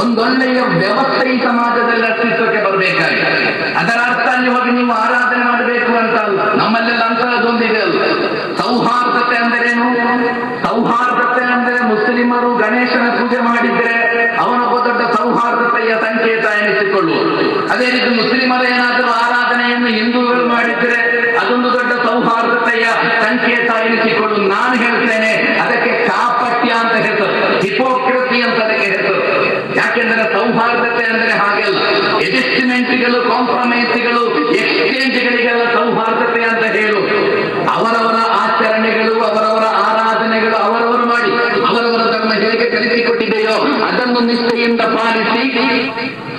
ಒಂದೊಳ್ಳೆಯ ವ್ಯವಸ್ಥೆ ಈ ಸಮಾಜದಲ್ಲಿ ಅಸ್ತಿತ್ವಕ್ಕೆ ಬರಬೇಕಾಗಿದೆ. ಅದರ ಅರ್ಥ ಅಲ್ಲಿ ಹೋಗಿ ನೀವು ಆರಾಧನೆ ಮಾಡಬೇಕು ಅಂತ ಅಲ್ಲ. ನಮ್ಮಲ್ಲೆಲ್ಲ ಅಂತಹದ್ದೊಂದಿದೆ ಅಲ್ಲ. ಸೌಹಾರ್ದತೆ ಅಂದರೇನು? ಸೌಹಾರ್ದತೆ ಅಂದರೆ ಮುಸ್ಲಿಮರು ಗಣೇಶನ ಪೂಜೆ ಮಾಡಿದ್ರೆ ಅವನೊಬ್ಬ ದೊಡ್ಡ ಸೌಹಾರ್ದತೆಯ ಸಂಕೇತ ಎನಿಸಿಕೊಳ್ಳುವುದು. ಅದೇ ರೀತಿ ಮುಸ್ಲಿಮರ ಏನಾದರೂ ಆರಾಧನೆಯನ್ನು ಹಿಂದೂಗಳು ಮಾಡಿದ್ರೆ ಅದೊಂದು ದೊಡ್ಡ ಸೌಹಾರ್ದತೆಯ ಸಂಕೇತ ಎನಿಸಿಕೊಂಡು ನಾನು ಹೇಳ್ತೇನೆ ಅದಕ್ಕೆ ಕಾಪಟ್ಯ ಅಂತ ಹೆಸರು ಹಿಪೋಕ್ರಸಿ ಅಂತ ಅದಕ್ಕೆ ಹೆಸರು ಯಾಕೆಂದ್ರೆ ಸೌಹಾರ್ದತೆ ಅಂದ್ರೆ ಹಾಗೆಲ್ಲ ಎಡ್ಜಸ್ಟ್ಮೆಂಟ್ಗಳು ಕಾಂಪ್ರಮೈಸ್ಗಳು ಎಕ್ಸ್ಚೇಂಜ್ಗಳಿಗೆಲ್ಲ ಸೌಹಾರ್ದತೆ ಅಂತ ಹೇಳು ಅವರವರ ಆಚರಣೆಗಳು ಅವರವರ ಆರಾಧನೆಗಳು ಅವರವರು ಮಾಡಿ ಅವರವರ ಧರ್ಮ ಹೇಗೆ ಕಲಿಸಿಕೊಟ್ಟಿದೆಯೋ ಅದನ್ನು ನಿಷ್ಠೆಯಿಂದ ಪಾಲಿಸಿ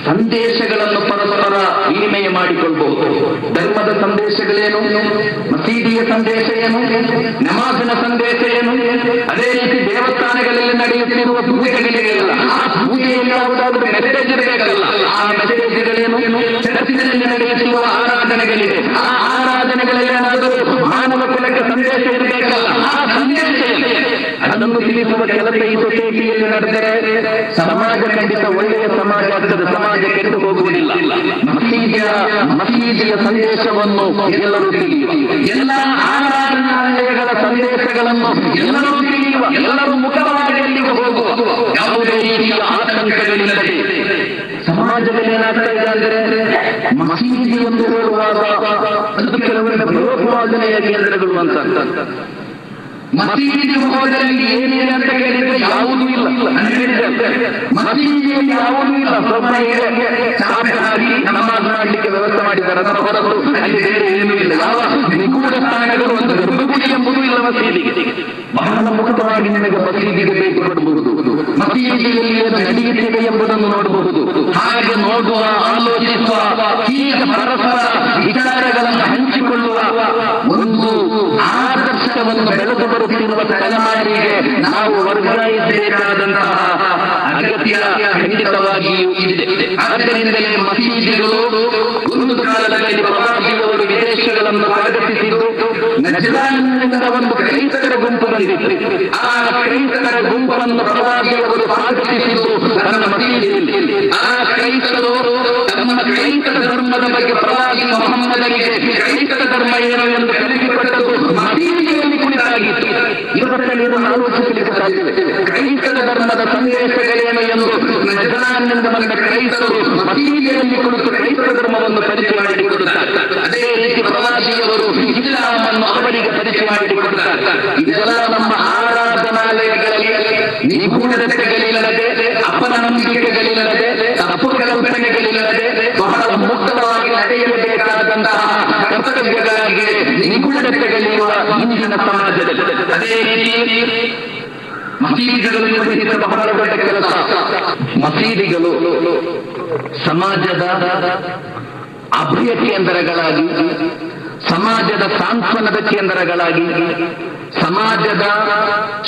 ಸಂದೇಶಗಳನ್ನು ಪರಸ್ಪರ ವಿನಿಮಯ ಮಾಡಿಕೊಳ್ಬಹುದು ಧರ್ಮದ ಸಂದೇಶಗಳೇನು ಮಸೀದಿಯ ಸಂದೇಶ ಏನು ನಮಾಜಿನ ಸಂದೇಶ ಏನು? ಅದೇ ರೀತಿ ದೇವಸ್ಥಾನಗಳಲ್ಲಿ ನಡೆಯುತ್ತಿರುವ ಪೂಜೆಗಳಿಗೆಲ್ಲ ಪೂಜೆಯಲ್ಲಿ ಯಾವುದಾದ್ರೂ ಇರಬೇಕಲ್ಲ. ಆ ಮೆಸೇಜ್ಗಳೇನು ಚರ್ಚಿನಲ್ಲಿ ನಡೆಯುತ್ತಿರುವ ಆರಾಧನೆಗಳಿವೆ. ಆ ಆರಾಧನೆಗಳಲ್ಲಿ ಏನಾದರೂ ಮಾನವ ಕುಲಕ್ಕೆ ಸಂದೇಶ ಇರಬೇಕಲ್ಲ. ಆ ಸಂದೇಶ. ಅದನ್ನು ತಿಳಿಸುವ ಕೆಲಸ ಈ ಸೊಸೈಟಿಯಲ್ಲಿ ನಡೆದರೆ ಸಮಾಜ ಖಂಡಿತ ಒಳ್ಳೆಯ ಸಮಾಜ ಆಗ್ತದೆ. ಸಮಾಜ ಕೆಟ್ಟು ಹೋಗುವುದಿಲ್ಲ. ಮಸೀದಿಯ ಮಸೀದಿಯ ಸಂದೇಶವನ್ನು ಎಲ್ಲರೂ ತಿಳಿಯುವ. ಎಲ್ಲ ಆರಾಧನಾಲಯಗಳ ಸಂದೇಶಗಳನ್ನು ಎಲ್ಲರೂ ತಿಳಿಯುವ. ಎಲ್ಲರೂ ಮುಖವಾಗಿ ಅಲ್ಲಿಗೆ ಹೋಗುವ? ಯಾವುದೇ ರೀತಿಯ ಆತಂಕಗಳಿಲ್ಲದೆ ಸಮಾಜದಲ್ಲಿ ಏನಾಗ್ತಾ ಇದೆ ಅಂದ್ರೆ ಮಸೀದಿ ಎಂದು ಹೇಳುವಾಗ ಅದು ಕೆಲವೊಂದು ಭಯೋತ್ಪಾದನೆಯ ಕೇಂದ್ರಗಳು ಅಂತ ಮಸೀದಿ ಹೋದಲ್ಲಿ ಏನಿದೆ ಅಂತ ಕೇಳಿದ್ರೆ ಯಾವುದೂ ಇಲ್ಲ. ಮಸೀದಿಯಲ್ಲಿ ಯಾವುದೂ ಇಲ್ಲ. ಸ್ವಲ್ಪ ನಮಾಜ್ ಮಾಡಲಿಕ್ಕೆ ವ್ಯವಸ್ಥೆ ಮಾಡಿದ್ದಾರೆ. ಅದರ ಹೊರತು ಅಲ್ಲಿ ಬೇರೆ ಏನೂ ಇಲ್ಲ. ಯಾವ ನಿಗೂಢ ಸ್ಥಾನಗಳು ಒಂದು ಗರ್ಭಗುಡಿ ಎಂಬುದು ಇಲ್ಲ ಮಸೀದಿಗೆ ಬಹಳ ಮುಕ್ತವಾಗಿ ನಿಮಗೆ ಮಸೀದಿಗೆ ಭೇಟಿ ಕೊಡಬಹುದು. ಮಸೀದಿಯಲ್ಲಿ ಏನು ನಡೆಯುತ್ತಿದೆ ಎಂಬುದನ್ನು ನೋಡಬಹುದು. ಹಾಗೆ ನೋಡುವ, ಆಲೋಚಿಸುವ, ಹೀಗೆ ಪರಸ್ಪರ ವಿಚಾರಗಳನ್ನು ಹಂಚಿಕೊಳ್ಳುವ ಆದರ್ಶವನ್ನು ಬೆಳೆದು ಬರುತ್ತಿರುವ ತಲೆಮಾರಿಗೆ ನಾವು ವರ್ಗಾಯಿಸಬೇಕಾದಂತಹ ಅಗತ್ಯ ಖಂಡಿತವಾಗಿಯೂ ಇದೆ. ಆದ್ದರಿಂದಲೇ ಮಸೀದಿಗಳು ಒಂದು ಕಾಲದಲ್ಲಿ ಪ್ರವಾಸಿಗಳು ವಿದೇಶಗಳನ್ನು ಸ್ವಾಗತಿಸಿದ್ದು ನಜರಾನಿಂದ ಒಂದು ಕ್ರೈಸ್ತರ ಗುಂಪು ಬಂದಿತ್ತು. ಆ ಕ್ರೈಸ್ತರ ಗುಂಪನ್ನು ಪ್ರವಾಸಿಗಳು ಸ್ವಾಗತಿಸಿದ್ದು ನನ್ನ ಮಸೀದಿಯಲ್ಲಿ. ಆ ಕ್ರೈಸ್ತರು ತಮ್ಮ ಕ್ರೈಸ್ತ ಧರ್ಮದ ಬಗ್ಗೆ ಪ್ರವಾದಿ ಮೊಹಮ್ಮದರಿಗೆ ಕ್ರೈಸ್ತ ಧರ್ಮ ಏನು ಎಂದು ಕಲಿಸಿಕೊಟ್ಟದ್ದು ಮಸೀದಿಯಲ್ಲಿ ಕುರಿತಾಗಿತ್ತು. ಇವತ್ತಲ್ಲಿ ಇದನ್ನು ಆಲೋಚಿಸಲಿಕ್ಕೆ ಸಾಧ್ಯವಿದೆ. ಧರ್ಮದ ಸಂದೇಶಗಳೇನು ಎಂದು ಜನಾನಂದ ಬಂದ ಕ್ರೈಸ್ತರು ಮಸೀದಿಯಲ್ಲಿ ಕುಳಿತು ಕ್ರೈಸ್ತ ಧರ್ಮವನ್ನು ಪರಿಚಯ ಮಾಡಿಕೊಡುತ್ತಾರೆ. ಅದೇ ರೀತಿ ಪ್ರವಾದಿಯವರು ಇಸ್ಲಾಮನ್ನು ಅವರಿಗೆ ಪರಿಚಯ ಮಾಡಿಕೊಡುತ್ತಾರೆ. ಇದೆಲ್ಲ ನಮ್ಮ ಆರಾಧನಾಲಯಗಳಲ್ಲಿ ನಿಗೂಢತೆಗಳಿಲ್ಲದೆ ಅಪನಂಬಿಕೆಗಳಿಲ್ಲದೆ ತಪ್ಪು ಕಲ್ಪನೆಗಳಿಲ್ಲದೆ ಬಹಳ ಮುಕ್ತವಾಗಿ ನಡೆಯಬೇಕಾದಂತಹ ಕರ್ತವ್ಯಗಳಿಗೆ ನಿಗೂಢತೆಗಳಿರುವ ಇಂದಿನ ಸಮಾಜದಲ್ಲಿ ಅದೇ ರೀತಿ ಮಸೀದಿಗಳು ನಿರ್ವಹಿಸಿದ ಬಹಳ ದೊಡ್ಡ ಕೆಲಸ ಮಸೀದಿಗಳು ಸಮಾಜದ ಅಭಯ ಕೇಂದ್ರಗಳಾಗಿ ಸಮಾಜದ ಸಾಂತ್ವನದ ಕೇಂದ್ರಗಳಾಗಿ ಸಮಾಜದ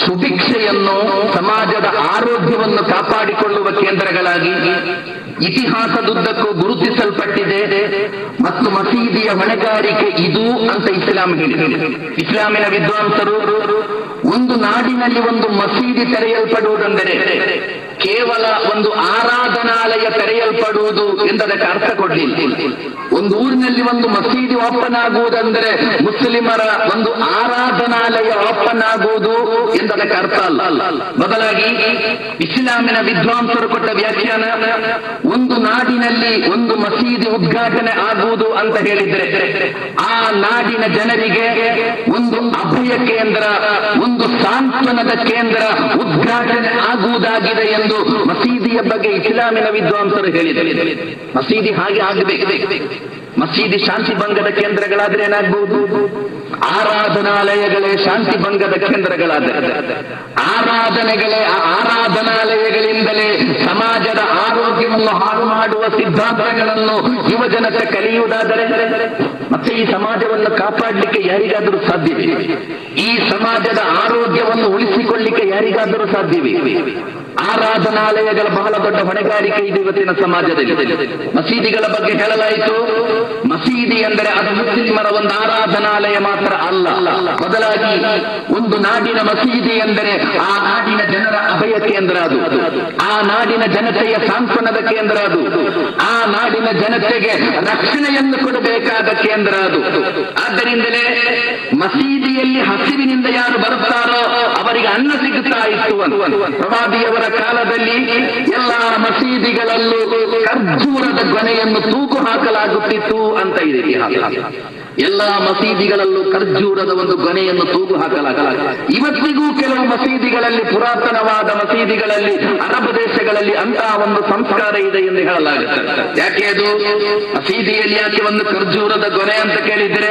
ಸುಭಿಕ್ಷೆಯನ್ನು, ಸಮಾಜದ ಆರೋಗ್ಯವನ್ನು ಕಾಪಾಡಿಕೊಳ್ಳುವ ಕೇಂದ್ರಗಳಾಗಿ ಇತಿಹಾಸದುದ್ದಕ್ಕೂ ಗುರುತಿಸಲ್ಪಟ್ಟಿದೆ ಮತ್ತು ಮಸೀದಿಯ ಹೊಣೆಗಾರಿಕೆ ಇದು ಅಂತ ಇಸ್ಲಾಂ ಹೇಳಿದೆ. ಇಸ್ಲಾಮಿನ ವಿದ್ವಾಂಸರು, ಒಂದು ನಾಡಿನಲ್ಲಿ ಒಂದು ಮಸೀದಿ ತೆರೆಯಲ್ಪಡುವುದೆಂದರೆ ಕೇವಲ ಒಂದು ಆರಾಧನಾಲಯ ತೆರೆಯಲ್ಪಡುವುದು ಎಂದದಕ್ಕೆ ಅರ್ಥ ಕೊಡಲಿಲ್ಲ ಒಂದು ಊರಿನಲ್ಲಿ ಒಂದು ಮಸೀದಿ ಓಪನ್ ಆಗುವುದಂದ್ರೆ ಮುಸ್ಲಿಮರ ಒಂದು ಆರಾಧನಾಲಯ ಓಪನ್ ಆಗುವುದು ಎಂದದಕ್ಕೆ ಅರ್ಥ ಅಲ್ಲ. ಬದಲಾಗಿ ಇಸ್ಲಾಮಿನ ವಿದ್ವಾಂಸರು ಕೊಟ್ಟ ವ್ಯಾಖ್ಯಾನ, ಒಂದು ನಾಡಿನಲ್ಲಿ ಒಂದು ಮಸೀದಿ ಉದ್ಘಾಟನೆ ಆಗುವುದು ಅಂತ ಹೇಳಿದ್ರೆ ಆ ನಾಡಿನ ಜನರಿಗೆ ಒಂದು ಅಭಯ ಕೇಂದ್ರ, ಒಂದು ಸಾಂತ್ವನದ ಕೇಂದ್ರ ಉದ್ಘಾಟನೆ ಆಗುವುದಾಗಿದೆ ಎಂದು ಮಸೀದಿಯ ಬಗ್ಗೆ ಇಸ್ಲಾಮಿನ ವಿದ್ವಾಂಸರು ಹೇಳಿದರು. ಮಸೀದಿ ಹಾಗೆ ಆಗಬೇಕು. ಮಸೀದಿ ಶಾಂತಿ ಭಂಗದ ಕೇಂದ್ರಗಳಾದ್ರೆ ಏನಾಗಬಹುದು ಆರಾಧನಾಲಯಗಳೇ ಶಾಂತಿ ಭಂಗದ ಕೇಂದ್ರಗಳಾದರೆ. ಆರಾಧನೆಗಳೇ ಆರಾಧನಾಲಯಗಳಿಂದಲೇ ಸಮಾಜದ ಆರೋಗ್ಯವನ್ನು ಹಾಳು ಮಾಡುವ ಸಿದ್ಧಾಂತಗಳನ್ನು ಯುವಜನತೆ ಕಲಿಯುವುದಾದರೆ? ಮತ್ತೆ ಈ ಸಮಾಜವನ್ನು ಕಾಪಾಡಲಿಕ್ಕೆ ಯಾರಿಗಾದರೂ ಸಾಧ್ಯವೇ? ಈ ಸಮಾಜದ ಆರೋಗ್ಯವನ್ನು ಉಳಿಸಿಕೊಳ್ಳಿಕ್ಕೆ ಯಾರಿಗಾದರೂ ಸಾಧ್ಯವೇ? ಆರಾಧನಾಲಯಗಳ ಬಹಳ ದೊಡ್ಡ ಹೊಣೆಗಾರಿಕೆ ಇದೆ ಇವತ್ತಿನ ಸಮಾಜದಲ್ಲಿ. ಮಸೀದಿಗಳ ಬಗ್ಗೆ ಹೇಳಲಾಯಿತು. ಮಸೀದಿ ಎಂದರೆ ಅದು ಮುಸ್ಲಿಮರ ಒಂದು ಆರಾಧನಾಲಯ ಮಾತ್ರ ಅಲ್ಲ. ಬದಲಾಗಿ ಒಂದು ನಾಡಿನ ಮಸೀದಿ ಎಂದರೆ ಆ ನಾಡಿನ ಜನರ ಅಭಯ ಕೇಂದ್ರ ಅದು. ಆ ನಾಡಿನ ಜನತೆಯ ಸಾಂತ್ವನದ ಕೇಂದ್ರ ಅದು. ಆ ನಾಡಿನ ಜನತೆಗೆ ರಕ್ಷಣೆಯನ್ನು ಕೊಡಬೇಕಾದ ಕೇಂದ್ರ ಅದು ಆದ್ದರಿಂದಲೇ ಮಸೀದಿಯಲ್ಲಿ ಹಸಿವಿನಿಂದ ಯಾರು ಬರುತ್ತಾರೋ ಅವರಿಗೆ ಅನ್ನ ಸಿಗುತ್ತಾ ಇತ್ತು ಪ್ರವಾದಿಯವರ ಕಾಲದಲ್ಲಿ ಎಲ್ಲ ಮಸೀದಿಗಳಲ್ಲೂ ಖರ್ಜೂರದ ಗೊನೆಯನ್ನು ತೂಕು ಹಾಕಲಾಗುತ್ತಿತ್ತು ಅಂತ ಇದೆ ಎಲ್ಲಾ ಮಸೀದಿಗಳಲ್ಲೂ ಖರ್ಜೂರದ ಒಂದು ಗೊನೆಯನ್ನು ತೂಗು ಹಾಕಲಾಗಲ್ಲ. ಇವತ್ತಿಗೂ ಕೆಲವು ಮಸೀದಿಗಳಲ್ಲಿ, ಪುರಾತನವಾದ ಮಸೀದಿಗಳಲ್ಲಿ, ಅರಬ್ ದೇಶಗಳಲ್ಲಿ ಅಂತಹ ಒಂದು ಸಂಸ್ಕಾರ ಇದೆ ಎಂದು ಹೇಳಲಾಗುತ್ತೆ. ಯಾಕೆ ಅದು? ಮಸೀದಿಯಲ್ಲಿ ಯಾಕೆ ಒಂದು ಖರ್ಜೂರದ ಗೊನೆ ಅಂತ ಕೇಳಿದ್ರೆ,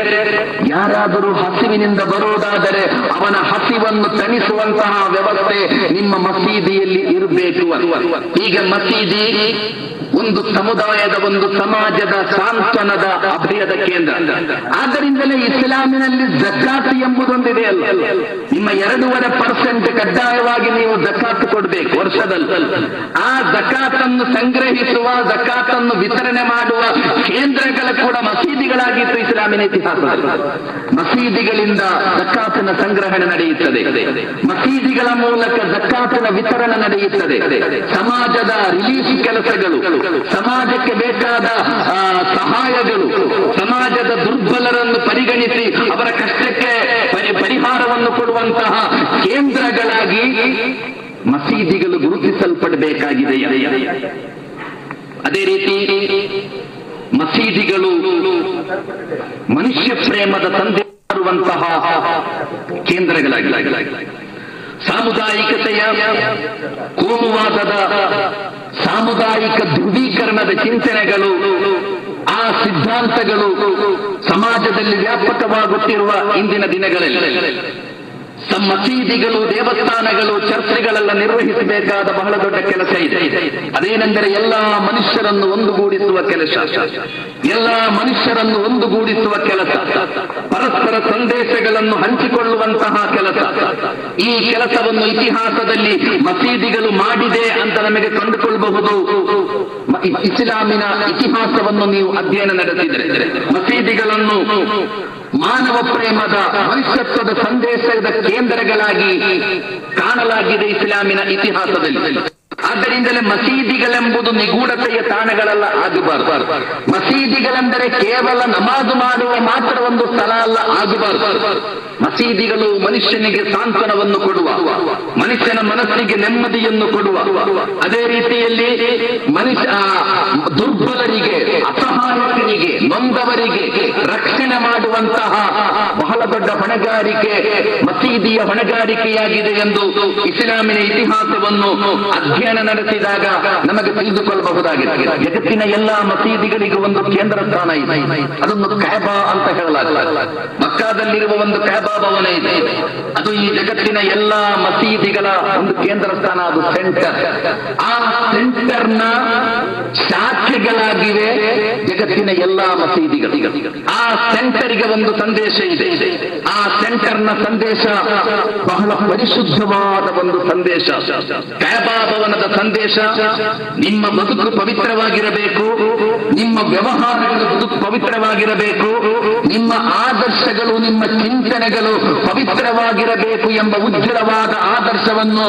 ಯಾರಾದರೂ ಹಸಿವಿನಿಂದ ಬರೋದಾದರೆ ಅವನ ಹಸಿವನ್ನು ತಣಿಸುವಂತಹ ವ್ಯವಸ್ಥೆ ನಿಮ್ಮ ಮಸೀದಿಯಲ್ಲಿ ಇರಬೇಕು ಈಗ ಮಸೀದಿ ಒಂದು ಸಮುದಾಯದ ಒಂದು ಸಮಾಜದ ಸಾಂತ್ವನದ ಅಭಯದ ಕೇಂದ್ರ. ಆದ್ದರಿಂದಲೇ ಇಸ್ಲಾಮಿನಲ್ಲಿ ಜಕಾತ್ ಎಂಬುದೊಂದಿದೆ ಅಲ್ಲ. ನಿಮ್ಮ ಎರಡೂವರೆ ಪರ್ಸೆಂಟ್ ಕಡ್ಡಾಯವಾಗಿ ನೀವು ಜಕಾತ್ ಕೊಡಬೇಕು ವರ್ಷದಲ್ಲಿ. ಆ ಜಕಾತನ್ನು ಸಂಗ್ರಹಿಸುವ, ಜಕಾತನ್ನು ವಿತರಣೆ ಮಾಡುವ ಕೇಂದ್ರಗಳು ಕೂಡ ಮಸೀದಿಗಳಾಗಿತ್ತು ಇಸ್ಲಾಮಿನ ಇತಿಹಾಸ. ಮಸೀದಿಗಳಿಂದ ಜಕಾತಿನ ಸಂಗ್ರಹಣೆ ನಡೆಯುತ್ತದೆ. ಮಸೀದಿಗಳ ಮೂಲಕ ಜಕಾತಿನ ವಿತರಣೆ ನಡೆಯುತ್ತದೆ. ಸಮಾಜದ ರಿಲೀಫ್ ಕೆಲಸಗಳು. ಸಮಾಜಕ್ಕೆ ಬೇಕಾದ ಸಹಾಯಗಳು, ಸಮಾಜದ ದುರ್ಬಲರನ್ನು ಪರಿಗಣಿಸಿ ಅವರ ಕಷ್ಟಕ್ಕೆ ಪರಿಹಾರವನ್ನು ಕೊಡುವಂತಹ ಕೇಂದ್ರಗಳಾಗಿ ಮಸೀದಿಗಳು ಗುರುತಿಸಲ್ಪಡಬೇಕಾಗಿದೆ ಅದೇ ರೀತಿ ಮಸೀದಿಗಳು ಮನುಷ್ಯ ಪ್ರೇಮದ ತಂದೆ ಕೇಂದ್ರಗಳಾಗಿ. ಸಾಮುದಾಯಿಕತೆಯ ಕೋಮುವಾದದ ಸಾಮುದಾಯಿಕ ಧ್ರುವೀಕರಣದ ಚಿಂತನೆಗಳು ಆ ಸಿದ್ಧಾಂತಗಳು ಸಮಾಜದಲ್ಲಿ ವ್ಯಾಪಕವಾಗುತ್ತಿರುವ ಇಂದಿನ ದಿನಗಳಲ್ಲಿ. ಮಸೀದಿಗಳು ದೇವಸ್ಥಾನಗಳು, ಚರ್ಚೆಗಳೆಲ್ಲ ನಿರ್ವಹಿಸಬೇಕಾದ ಬಹಳ ದೊಡ್ಡ ಕೆಲಸ ಇದೆ. ಅದೇನೆಂದರೆ ಎಲ್ಲಾ ಮನುಷ್ಯರನ್ನು ಒಂದುಗೂಡಿಸುವ ಕೆಲಸ. ಎಲ್ಲಾ ಮನುಷ್ಯರನ್ನು ಒಂದುಗೂಡಿಸುವ ಕೆಲಸ. ಪರಸ್ಪರ ಸಂದೇಶಗಳನ್ನು ಹಂಚಿಕೊಳ್ಳುವಂತಹ ಕೆಲಸ. ಈ ಕೆಲಸವನ್ನು ಇತಿಹಾಸದಲ್ಲಿ ಮಸೀದಿಗಳು ಮಾಡಿದೆ ಅಂತ ನಮಗೆ ಕಂಡುಕೊಳ್ಳಬಹುದು. ಇಸ್ಲಾಮಿನ ಇತಿಹಾಸವನ್ನು ನೀವು ಅಧ್ಯಯನ ನಡೆಸಿದರೆ. ಮಸೀದಿಗಳನ್ನು ಮಾನವ ಪ್ರೇಮದ ಮನುಷ್ಯತ್ವದ ಸಂದೇಶದ ಕೇಂದ್ರಗಳಾಗಿ ಕಾಣಲಾಗಿದೆ ಇಸ್ಲಾಮಿನ ಇತಿಹಾಸದಲ್ಲಿ. ಆದ್ದರಿಂದಲೇ ಮಸೀದಿಗಳೆಂಬುದು ನಿಗೂಢತೆಯ ತಾಣಗಳಲ್ಲ, ಆಗಬಾರದು. ಮಸೀದಿಗಳೆಂದರೆ ಕೇವಲ ನಮಾಜು ಮಾಡುವ ಮಾತ್ರ ಒಂದು ಸ್ಥಳ ಅಲ್ಲ, ಆಗಬಾರದು. ಮಸೀದಿಗಳು ಮನುಷ್ಯನಿಗೆ ಸಾಂತ್ವನವನ್ನು ಕೊಡುವ, ಮನುಷ್ಯನ ಮನಸ್ಸಿಗೆ ನೆಮ್ಮದಿಯನ್ನು ಕೊಡುವ. ಅದೇ ರೀತಿಯಲ್ಲಿ ಮನುಷ್ಯ ದುರ್ಬಲರಿಗೆ ಅಸಹಾಯಕರಿಗೆ ನೊಂದವರಿಗೆ ರಕ್ಷಣೆ ಮಾಡುವಂತಹ ಬಹಳ ದೊಡ್ಡ ಹೊಣೆಗಾರಿಕೆ, ಮಸೀದಿಯ ಹೊಣೆಗಾರಿಕೆಯಾಗಿದೆ ಎಂದು ಇಸ್ಲಾಮಿನ ಇತಿಹಾಸವನ್ನು ಅಧ್ಯಯನ ನಡೆಸಿದಾಗ ನಮಗೆ ತಿಳಿದುಕೊಳ್ಳಬಹುದಾಗಿದೆ. ಜಗತ್ತಿನ ಎಲ್ಲಾ ಮಸೀದಿಗಳಿಗೂ ಒಂದು ಕೇಂದ್ರ ಸ್ಥಾನ ಇದೆ. ಅದನ್ನು ಕ್ಯಾಬಾ ಅಂತ ಹೇಳಲಾಗಲ್ಲ ಮಕ್ಕಾದಲ್ಲಿರುವ ಒಂದು ಕ್ಯಾಬಾ ಭವನ ಇದೆ. ಅದು ಈ ಜಗತ್ತಿನ ಎಲ್ಲಾ ಮಸೀದಿಗಳ ಒಂದು ಕೇಂದ್ರ ಸ್ಥಾನ, ಅದು ಸೆಂಟರ್. ಆ ಸೆಂಟರ್ನ ಶಾಖೆಗಳಾಗಿವೆ ಜಗತ್ತಿನ ಎಲ್ಲಾ ಮಸೀದಿಗಳು ಆ ಸೆಂಟರ್ಗೆ ಒಂದು ಸಂದೇಶ ಇದೆ. ಆ ಸೆಂಟರ್ನ ಸಂದೇಶ ಬಹಳ ಪರಿಶುದ್ಧವಾದ ಒಂದು ಸಂದೇಶ. ಕ್ಯಾಬಾ ಭವನದ ಸಂದೇಶ, ನಿಮ್ಮ ಬದುಕು ಪವಿತ್ರವಾಗಿರಬೇಕು, ನಿಮ್ಮ ವ್ಯವಹಾರಗಳು ಬದುಕು ಪವಿತ್ರವಾಗಿರಬೇಕು, ನಿಮ್ಮ ಆದರ್ಶಗಳು, ನಿಮ್ಮ ಚಿಂತನೆಗಳು ಪವಿತ್ರವಾಗಿರಬೇಕು ಎಂಬ ಉಜ್ವಲವಾದ ಆದರ್ಶವನ್ನು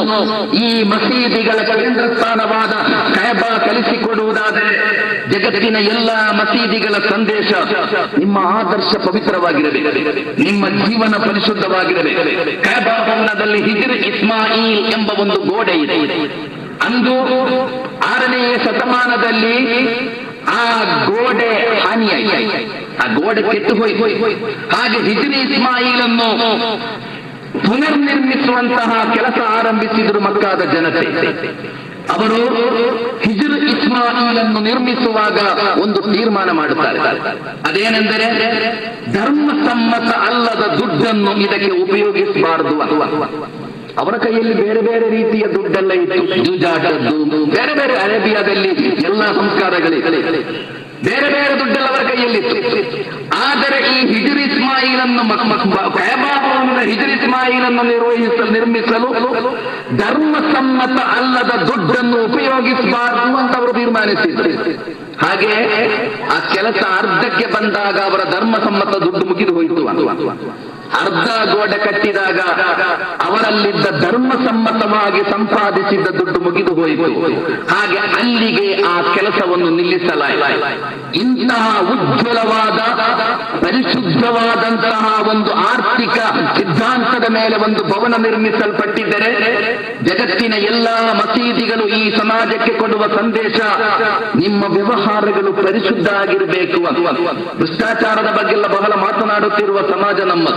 ಈ ಮಸೀದಿಗಳ ಕೇಂದ್ರ ಸ್ಥಾನವಾದ ಕೈಬಾ ಕಲಿಸಿಕೊಡುವುದಾದರೆ ಜಗತ್ತಿನ ಎಲ್ಲ ಮಸೀದಿಗಳ ಸಂದೇಶ ನಿಮ್ಮ ಆದರ್ಶ ಪವಿತ್ರವಾಗಿರಬೇಕು ನಿಮ್ಮ ಜೀವನ ಪರಿಶುದ್ಧವಾಗಿರಬೇಕು ಕೈಬಾ ಹಿಜಿರ್ ಇಸ್ಮಾಯಿಲ್ ಎಂಬ ಒಂದು ಗೋಡೆ ಇದೆ. ಅಂದು ಆರನೆಯ ಶತಮಾನದಲ್ಲಿ ಆ ಗೋಡೆ ಹಾನಿಯಾಯಿತು. ಆ ಗೋಡೆ ಕೆಟ್ಟು ಹೋಯ್ ಹಾಗೆ ಇಸ್ಮಾಯಿಲ್ ಇಸ್ಮಾಯಿಲನ್ನು ಪುನರ್ನಿರ್ಮಿಸುವಂತಹ ಕೆಲಸ ಆರಂಭಿಸಿದ್ರು ಮಕ್ಕಾದ ಜನತೆ. ಅವರು ಹಿಜ್ರ್ ಇಸ್ಮಾಯಿಲನ್ನು ನಿರ್ಮಿಸುವಾಗ ಒಂದು ತೀರ್ಮಾನ ಮಾಡುತ್ತಾರೆ. ಅದೇನೆಂದರೆ ಧರ್ಮ ಸಮ್ಮತ ಅಲ್ಲದ ದುಡ್ಡನ್ನು ಇದಕ್ಕೆ ಉಪಯೋಗಿಸಬಾರದು ಅಥವಾ ಅವರ ಕೈಯಲ್ಲಿ ಬೇರೆ ಬೇರೆ ರೀತಿಯ ದುಡ್ಡೆಲ್ಲ ಇತ್ತು. ಜೂಜಾಟದ್ದು ಬೇರೆ ಬೇರೆ ಅರೇಬಿಯಾದಲ್ಲಿ ಎಲ್ಲ ಸಂಸ್ಕಾರಗಳಿಗೆ ಬೇರೆ ಬೇರೆ ದುಡ್ಡೆಲ್ಲ ಅವರ ಕೈಯಲ್ಲಿತ್ತು ಆದರೆ ಈ ಹಿಜರ್ ಇಸ್ಮಾಯಿಲನ್ನು ಕೈಬಾಭವನದ ಹಿಜರ್ ಇಸ್ಮಾಯಿಲನ್ನು ನಿರ್ವಹಿಸಲು ನಿರ್ಮಿಸಲು ಧರ್ಮಸಮ್ಮತ ಅಲ್ಲದ ದುಡ್ಡನ್ನು ಉಪಯೋಗಿಸಬಾರದು ಅಂತ ಅವರು ತೀರ್ಮಾನಿಸಿದ್ರು. ಹಾಗೆ ಆ ಕೆಲಸ ಅರ್ಧಕ್ಕೆ ಬಂದಾಗ ಅವರ ಧರ್ಮಸಮ್ಮತ ದುಡ್ಡು ಮುಗಿದು ಹೋಯಿತು ಅರ್ಧ ಗೋಡೆ ಕಟ್ಟಿದಾಗ ಅವರಲ್ಲಿದ್ದ ಧರ್ಮಸಮ್ಮತವಾಗಿ ಸಂಪಾದಿಸಿದ್ದ ದುಡ್ಡು ಮುಗಿದು ಹೋಯಿತು. ಹಾಗೆ ಅಲ್ಲಿಗೆ ಆ ಕೆಲಸವನ್ನು ನಿಲ್ಲಿಸಲಾಯಿತು. ಇಂತಹ ಉಜ್ವಲವಾದ, ಪರಿಶುದ್ಧವಾದಂತಹ ಒಂದು ಆರ್ಥಿಕ ಸಿದ್ಧಾಂತದ ಮೇಲೆ ಒಂದು ಭವನ ನಿರ್ಮಿಸಲ್ಪಟ್ಟಿದ್ದರೆ ಜಗತ್ತಿನ ಎಲ್ಲಾ ಮಸೀದಿಗಳು ಈ ಸಮಾಜಕ್ಕೆ ಕೊಡುವ ಸಂದೇಶ ನಿಮ್ಮ ವ್ಯವಹಾರಗಳು ಪರಿಶುದ್ಧ ಆಗಿರಬೇಕು ಭ್ರಷ್ಟಾಚಾರದ ಬಗ್ಗೆಲ್ಲ ಬಹಳ ಮಾತನಾಡುತ್ತಿರುವ ಸಮಾಜ ನಮ್ಮ.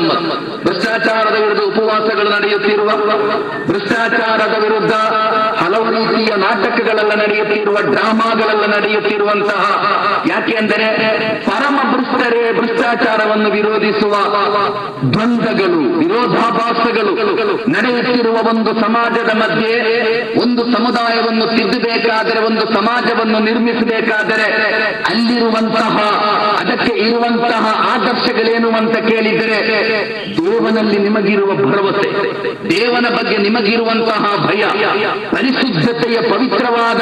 ಭ್ರಷ್ಟಾಚಾರದ ವಿರುದ್ಧ ಉಪವಾಸಗಳು ನಡೆಯುತ್ತಿರುವ, ಭ್ರಷ್ಟಾಚಾರದ ವಿರುದ್ಧ ಹಲವು ರೀತಿಯ ನಾಟಕಗಳೆಲ್ಲ ನಡೆಯುತ್ತಿರುವ, ಡ್ರಾಮಾಗಳೆಲ್ಲ ನಡೆಯುತ್ತಿರುವಂತಹ ಯಾಕೆಂದರೆ ಪರಮ ಭ್ರಷ್ಟರೇ ಭ್ರಷ್ಟಾಚಾರವನ್ನು ವಿರೋಧಿಸುವ ದ್ವಂದ್ವಗಳು, ವಿರೋಧಾಭಾಸಗಳು ನಡೆಯುತ್ತಿರುವ ಒಂದು ಸಮಾಜದ ಮಧ್ಯೆ ಒಂದು ಸಮುದಾಯವನ್ನು ತಿದ್ದಬೇಕಾದರೆ, ಒಂದು ಸಮಾಜವನ್ನು ನಿರ್ಮಿಸಬೇಕಾದರೆ ಅಲ್ಲಿರುವಂತಹ, ಅದಕ್ಕೆ ಇರುವಂತಹ ಆದರ್ಶಗಳೇನು ಅಂತ ಕೇಳಿದರೆ ದೇವನಲ್ಲಿ ನಿಮಗಿರುವ ಭರವಸೆ, ದೇವನ ಬಗ್ಗೆ ನಿಮಗಿರುವಂತಹ ಭಯ, ಪರಿಶುದ್ಧತೆಯ ಪವಿತ್ರವಾದ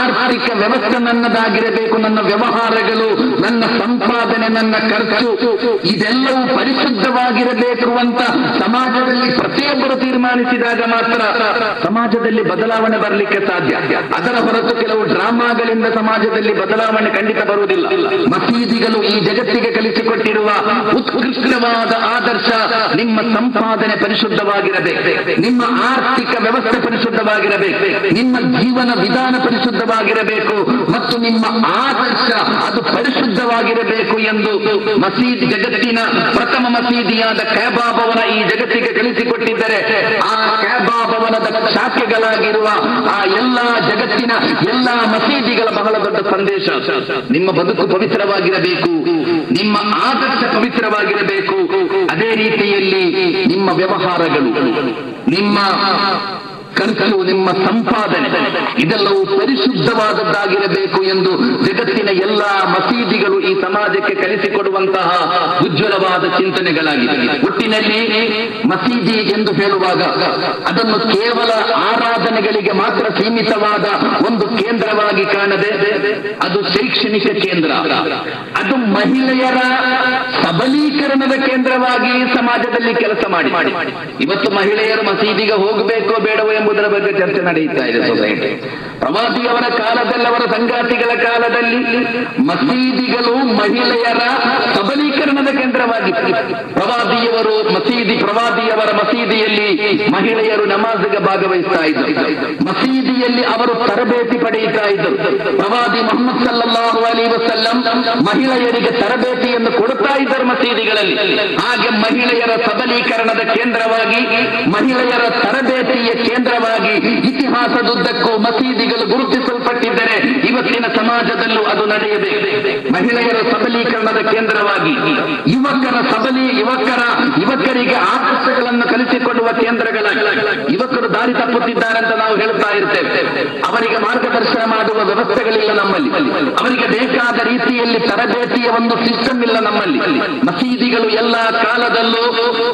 ಆರ್ಥಿಕ ವ್ಯವಸ್ಥೆ ನನ್ನದಾಗಿರಬೇಕು, ನನ್ನ ವ್ಯವಹಾರಗಳು, ನನ್ನ ಸಂಪಾದನೆ, ನನ್ನ ಖರ್ಚು, ಇದೆಲ್ಲವೂ ಪರಿಶುದ್ಧವಾಗಿರಬೇಕು ಅಂತ ಸಮಾಜದಲ್ಲಿ ಪ್ರತಿಯೊಬ್ಬರು ತೀರ್ಮಾನಿಸಿದಾಗ ಮಾತ್ರ ಸಮಾಜದಲ್ಲಿ ಬದಲಾವಣೆ ಬರಲಿಕ್ಕೆ ಸಾಧ್ಯ. ಅದರ ಹೊರತು ಕೆಲವು ಡ್ರಾಮಾಗಳಿಂದ ಸಮಾಜದಲ್ಲಿ ಬದಲಾವಣೆ ಖಂಡಿತ ಬರುವುದಿಲ್ಲ. ಮಸೀದಿಗಳು ಈ ಜಗತ್ತಿಗೆ ಕಲಿಸಿಕೊಟ್ಟಿರುವ ಉತ್ಕೃಷ್ಟವಾದ ಆದರ್ಶ ನಿಮ್ಮ ಸಂಪಾದನೆ ಪರಿಶುದ್ಧವಾಗಿರಬೇಕು. ನಿಮ್ಮ ಆರ್ಥಿಕ ವ್ಯವಸ್ಥೆ ಪರಿಶುದ್ಧವಾಗಿರಬೇಕು. ನಿಮ್ಮ ಜೀವನ ವಿಧಾನ ಪರಿಶುದ್ಧವಾಗಿರಬೇಕು. ಮತ್ತು ನಿಮ್ಮ ಆದರ್ಶ ಅದು ಪರಿಶುದ್ಧವಾಗಿರಬೇಕು ಎಂದು ಮಸೀದಿ ಜಗತ್ತಿನ ಪ್ರಥಮ ಮಸೀದಿಯಾದ ಕ್ಯಾಬಾ ಭವನ ಈ ಜಗತ್ತಿಗೆ ಕಲಿಸಿಕೊಟ್ಟಿದ್ದರೆ ಆ ಕ್ಯಾಬಾ ಶಾಖೆಗಳಾಗಿರುವ ಆ ಎಲ್ಲಾ ಜಗತ್ತಿನ ಎಲ್ಲಾ ಮಸೀದಿಗಳ ಬಹಳ ದೊಡ್ಡ ಸಂದೇಶ. ನಿಮ್ಮ ಬದುಕು ಪವಿತ್ರವಾಗಿರಬೇಕು. ನಿಮ್ಮ ಆದರ್ಶ ಪವಿತ್ರವಾಗಿರಬೇಕು. ಅದೇ ರೀತಿಯಲ್ಲಿ ನಿಮ್ಮ ವ್ಯವಹಾರಗಳು ನಿಮ್ಮ ಖರ್ಚು ನಿಮ್ಮ ಸಂಪಾದನೆ. ಇದೆಲ್ಲವೂ ಪರಿಶುದ್ಧವಾದದ್ದಾಗಿರಬೇಕು ಎಂದು ಜಗತ್ತಿನ ಎಲ್ಲಾ ಮಸೀದಿಗಳು ಈ ಸಮಾಜಕ್ಕೆ ಕಲಿಸಿಕೊಡುವಂತಹ ಉಜ್ವಲವಾದ ಚಿಂತನೆಗಳಾಗಿದೆ ಒಟ್ಟಿನಲ್ಲಿ ಮಸೀದಿ ಎಂದು ಹೇಳುವಾಗ ಅದನ್ನು ಕೇವಲ ಆರಾಧನೆಗಳಿಗೆ ಮಾತ್ರ ಸೀಮಿತವಾದ ಒಂದು ಕೇಂದ್ರವಾಗಿ ಕಾಣದೆ ಅದು ಶೈಕ್ಷಣಿಕ ಕೇಂದ್ರ. ಅದು ಮಹಿಳೆಯರ ಸಬಲೀಕರಣದ ಕೇಂದ್ರವಾಗಿ ಸಮಾಜದಲ್ಲಿ ಕೆಲಸ ಮಾಡಿ ಇವತ್ತು ಮಹಿಳೆಯರು ಮಸೀದಿಗೆ ಹೋಗಬೇಕೋ ಬೇಡವೋ ಎಂಬುದರ ಬಗ್ಗೆ ಚರ್ಚೆ ನಡೆಯುತ್ತಾ ಇದೆ ಸೊಸೈಟಿ. ಪ್ರವಾದಿಯವರ ಕಾಲದಲ್ಲಿ ಅವರ ಸಂಗಾತಿಗಳ ಕಾಲದಲ್ಲಿ ಮಸೀದಿಗಳು ಮಹಿಳೆಯರ ಸಬಲೀಕರಣದ ಕೇಂದ್ರವಾಗಿತ್ತು ಪ್ರವಾದಿಯವರು ಮಸೀದಿ, ಪ್ರವಾದಿಯವರ ಮಸೀದಿಯಲ್ಲಿ ಮಹಿಳೆಯರು ನಮಾಜ್ಗೆ ಭಾಗವಹಿಸ್ತಾ ಇದ್ದರು. ಮಸೀದಿಯಲ್ಲಿ ಅವರು ತರಬೇತಿ ಪಡೆಯುತ್ತಾ ಇದ್ದರು. ಪ್ರವಾದಿ ಮೊಹಮ್ಮದ್ ಸಲ್ಲಾಹು ಅಲಿ ವಸಲ್ಲಂ ಮಹಿಳೆಯರಿಗೆ ತರಬೇತಿಯನ್ನು ಕೊಡುತ್ತಾ ಇದ್ದರು ಮಸೀದಿಗಳಲ್ಲಿ. ಹಾಗೆ ಮಹಿಳೆಯರ ಸಬಲೀಕರಣದ ಕೇಂದ್ರವಾಗಿ, ಮಹಿಳೆಯರ ತರಬೇತಿಯ ಕೇಂದ್ರವಾಗಿ ಇತಿಹಾಸದುದ್ದಕ್ಕೂ ಮಸೀದಿಗಳು ಗುರುತಿಸಲ್ಪಟ್ಟಿದ್ದರೆ ಇವತ್ತಿನ ಸಮಾಜದಲ್ಲೂ ಅದು ನಡೆಯಬೇಕು. ಮಹಿಳೆಯರ ಸಬಲೀಕರಣದ ಕೇಂದ್ರವಾಗಿ ಯುವಕರ ಸಬಲಿ, ಯುವಕರ, ಯುವಕರಿಗೆ ಆದರ್ಶಗಳನ್ನು ಕಲಿಸಿಕೊಡುವ ಕೇಂದ್ರಗಳ ಯುವಕರು ದಾರಿ ತಪ್ಪುತ್ತಿದ್ದಾರೆ ಅಂತ ನಾವು ಹೇಳ್ತಾ ಇರ್ತೇವೆ. ಅವರಿಗೆ ಮಾರ್ಗದರ್ಶನ ಮಾಡುವ ವ್ಯವಸ್ಥೆಗಳಿಲ್ಲ ನಮ್ಮಲ್ಲಿ. ಅವರಿಗೆ ಬೇಕಾದ ರೀತಿಯಲ್ಲಿ ತರಬೇತಿಯ ಒಂದು ಸಿಸ್ಟಮ್ ಇಲ್ಲ ನಮ್ಮಲ್ಲಿ. ಮಸೀದಿಗಳು ಎಲ್ಲ ಕಾಲದಲ್ಲೂ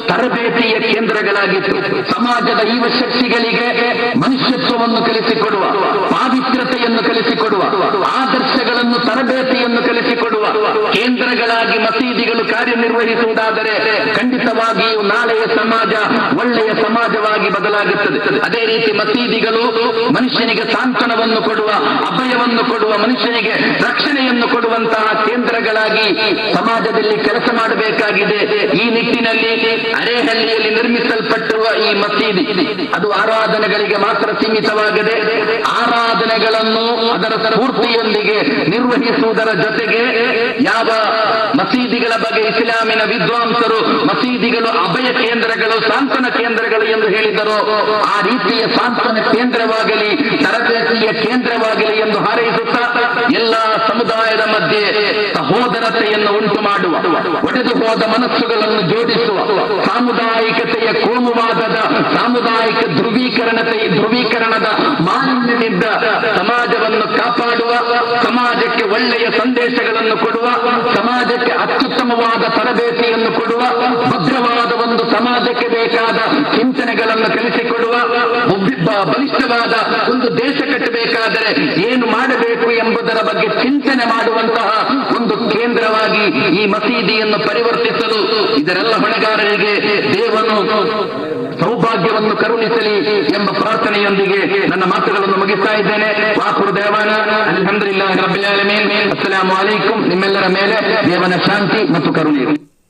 ತರಬೇತಿಯ ಕೇಂದ್ರಗಳಾಗಿತ್ತು. ಸಮಾಜದ ಯುವ ಶಕ್ತಿಗಳಿಗೆ ಮನುಷ್ಯತ್ವವನ್ನು ಕಲಿಸಿಕೊಡುವ ಪಾವಿತ್ರತೆಯನ್ನು ಕಲಿಸಿಕೊಡುವ ಆದರ್ಶಗಳನ್ನು ತರಬೇತಿಯನ್ನು ಕಲಿಸಿಕೊಡುವ ಕೇಂದ್ರಗಳಾಗಿ ಮಸೀದಿಗಳು ಕಾರ್ಯನಿರ್ವಹಿಸುವುದಾದರೆ ಖಂಡಿತವಾಗಿಯೂ ನಾಳೆಯ ಸಮಾಜ ಒಳ್ಳೆಯ ಸಮಾಜವಾಗಿ ಬದಲಾಗುತ್ತದೆ. ಅದೇ ರೀತಿ ಮಸೀದಿಗಳು ಮನುಷ್ಯನಿಗೆ ಸಾಂತ್ವನವನ್ನು ಕೊಡುವ, ಅಭಯವನ್ನು ಕೊಡುವ, ಮನುಷ್ಯನಿಗೆ ರಕ್ಷಣೆಯನ್ನು ಕೊಡುವಂತಹ ಕೇಂದ್ರಗಳಾಗಿ ಸಮಾಜದಲ್ಲಿ ಕೆಲಸ ಮಾಡಬೇಕಾಗಿದೆ. ಈ ನಿಟ್ಟಿನಲ್ಲಿ ಅರೆಹಳ್ಳಿಯಲ್ಲಿ ನಿರ್ಮಿಸಲ್ಪಟ್ಟಿರುವ ಈ ಮಸೀದಿ, ಅದು ಆರಾಧನೆಗಳಿಗೆ ಮಾತ್ರ ಸೀಮಿತವಾಗದೆ ಆರಾಧನೆಗಳನ್ನು ಅದರ ಸ್ಫೂರ್ತಿಯೊಂದಿಗೆ ನಿರ್ವಹಿಸುವುದರ ಜೊತೆಗೆ ಯಾವ ಮಸೀದಿಗಳ ಬಗ್ಗೆ ಇಸ್ಲಾಮಿನ ವಿದ್ವಾಂಸರು ಮಸೀದಿಗಳು ಅಭಯ ಕೇಂದ್ರಗಳು, ಸಾಂತ್ವನ ಕೇಂದ್ರಗಳು ಎಂದು ಹೇಳಿದರು, ಆ ರೀತಿಯ ಸಾಂತ್ವನ ಕೇಂದ್ರವಾಗಲಿ, ತರಬೇತಿಯ ಕೇಂದ್ರವಾಗಲಿ ಎಂದು ಹಾರೈಸುತ್ತಾ ಎಲ್ಲ ಸಮುದಾಯದ ಮಧ್ಯೆ ಸಹೋದರತೆಯನ್ನು ಉಂಟು ಮಾಡುವ ಒಡೆದು ಹೋದ ಮನಸ್ಸುಗಳನ್ನು ಜೋಡಿಸುವ, ಸಾಮುದಾಯಿಕತೆಯ ಕೋಮುವಾದದ, ಸಾಮುದಾಯಿಕ ಧ್ರುವೀಕರಣತೆ, ಧ್ರುವೀಕರಣದ ಮಾಲಿನ್ಯದಿಂದ ಸಮಾಜವನ್ನು ಕಾಪಾಡುವ, ಸಮಾಜಕ್ಕೆ ಒಳ್ಳೆಯ ಸಂದೇಶಗಳನ್ನು ಕೊಡುವ, ಸಮಾಜಕ್ಕೆ ಅತ್ಯುತ್ತಮವಾದ ತರಬೇತಿಯನ್ನು ಕೊಡುವ, ಭದ್ರವಾದ ಒಂದು ಸಮಾಜಕ್ಕೆ ಬೇಕಾದ ಚಿಂತನೆಗಳನ್ನು ಕಲಿಸಿಕೊಡುವ ಬಲಿಷ್ಠವಾದ ಒಂದು ದೇಶ ಕಟ್ಟಬೇಕಾದರೆ ಏನು ಮಾಡಬೇಕು ಎಂಬುದರ ಬಗ್ಗೆ ಚಿಂತನೆ ಮಾಡುವಂತಹ ಒಂದು ಕೇಂದ್ರವಾಗಿ ಈ ಮಸೀದಿಯನ್ನು ಪರಿವರ್ತಿಸಲು ಇದರೆಲ್ಲ ಹೊಣೆಗಾರರಿಗೆ ದೇವನು ಸೌಭಾಗ್ಯವನ್ನು ಕರುಣಿಸಲಿ ಎಂಬ ಪ್ರಾರ್ಥನೆಯೊಂದಿಗೆ ನನ್ನ ಮಾತುಗಳನ್ನು ಮುಗಿಸ್ತಾ ಇದ್ದೇನೆ. ಬಾಪುರ ದೇವಾನ ಅಲ್ಲಿ ರಬ್ಬಿಲ್ ಆಲಮೀನ್. ಅಸ್ಸಲಾಮು ಅಲೈಕುಂ ನಿಮ್ಮೆಲ್ಲರ ಮೇಲೆ ದೇವನ ಶಾಂತಿ ಮತ್ತು ಕರುಣೆ.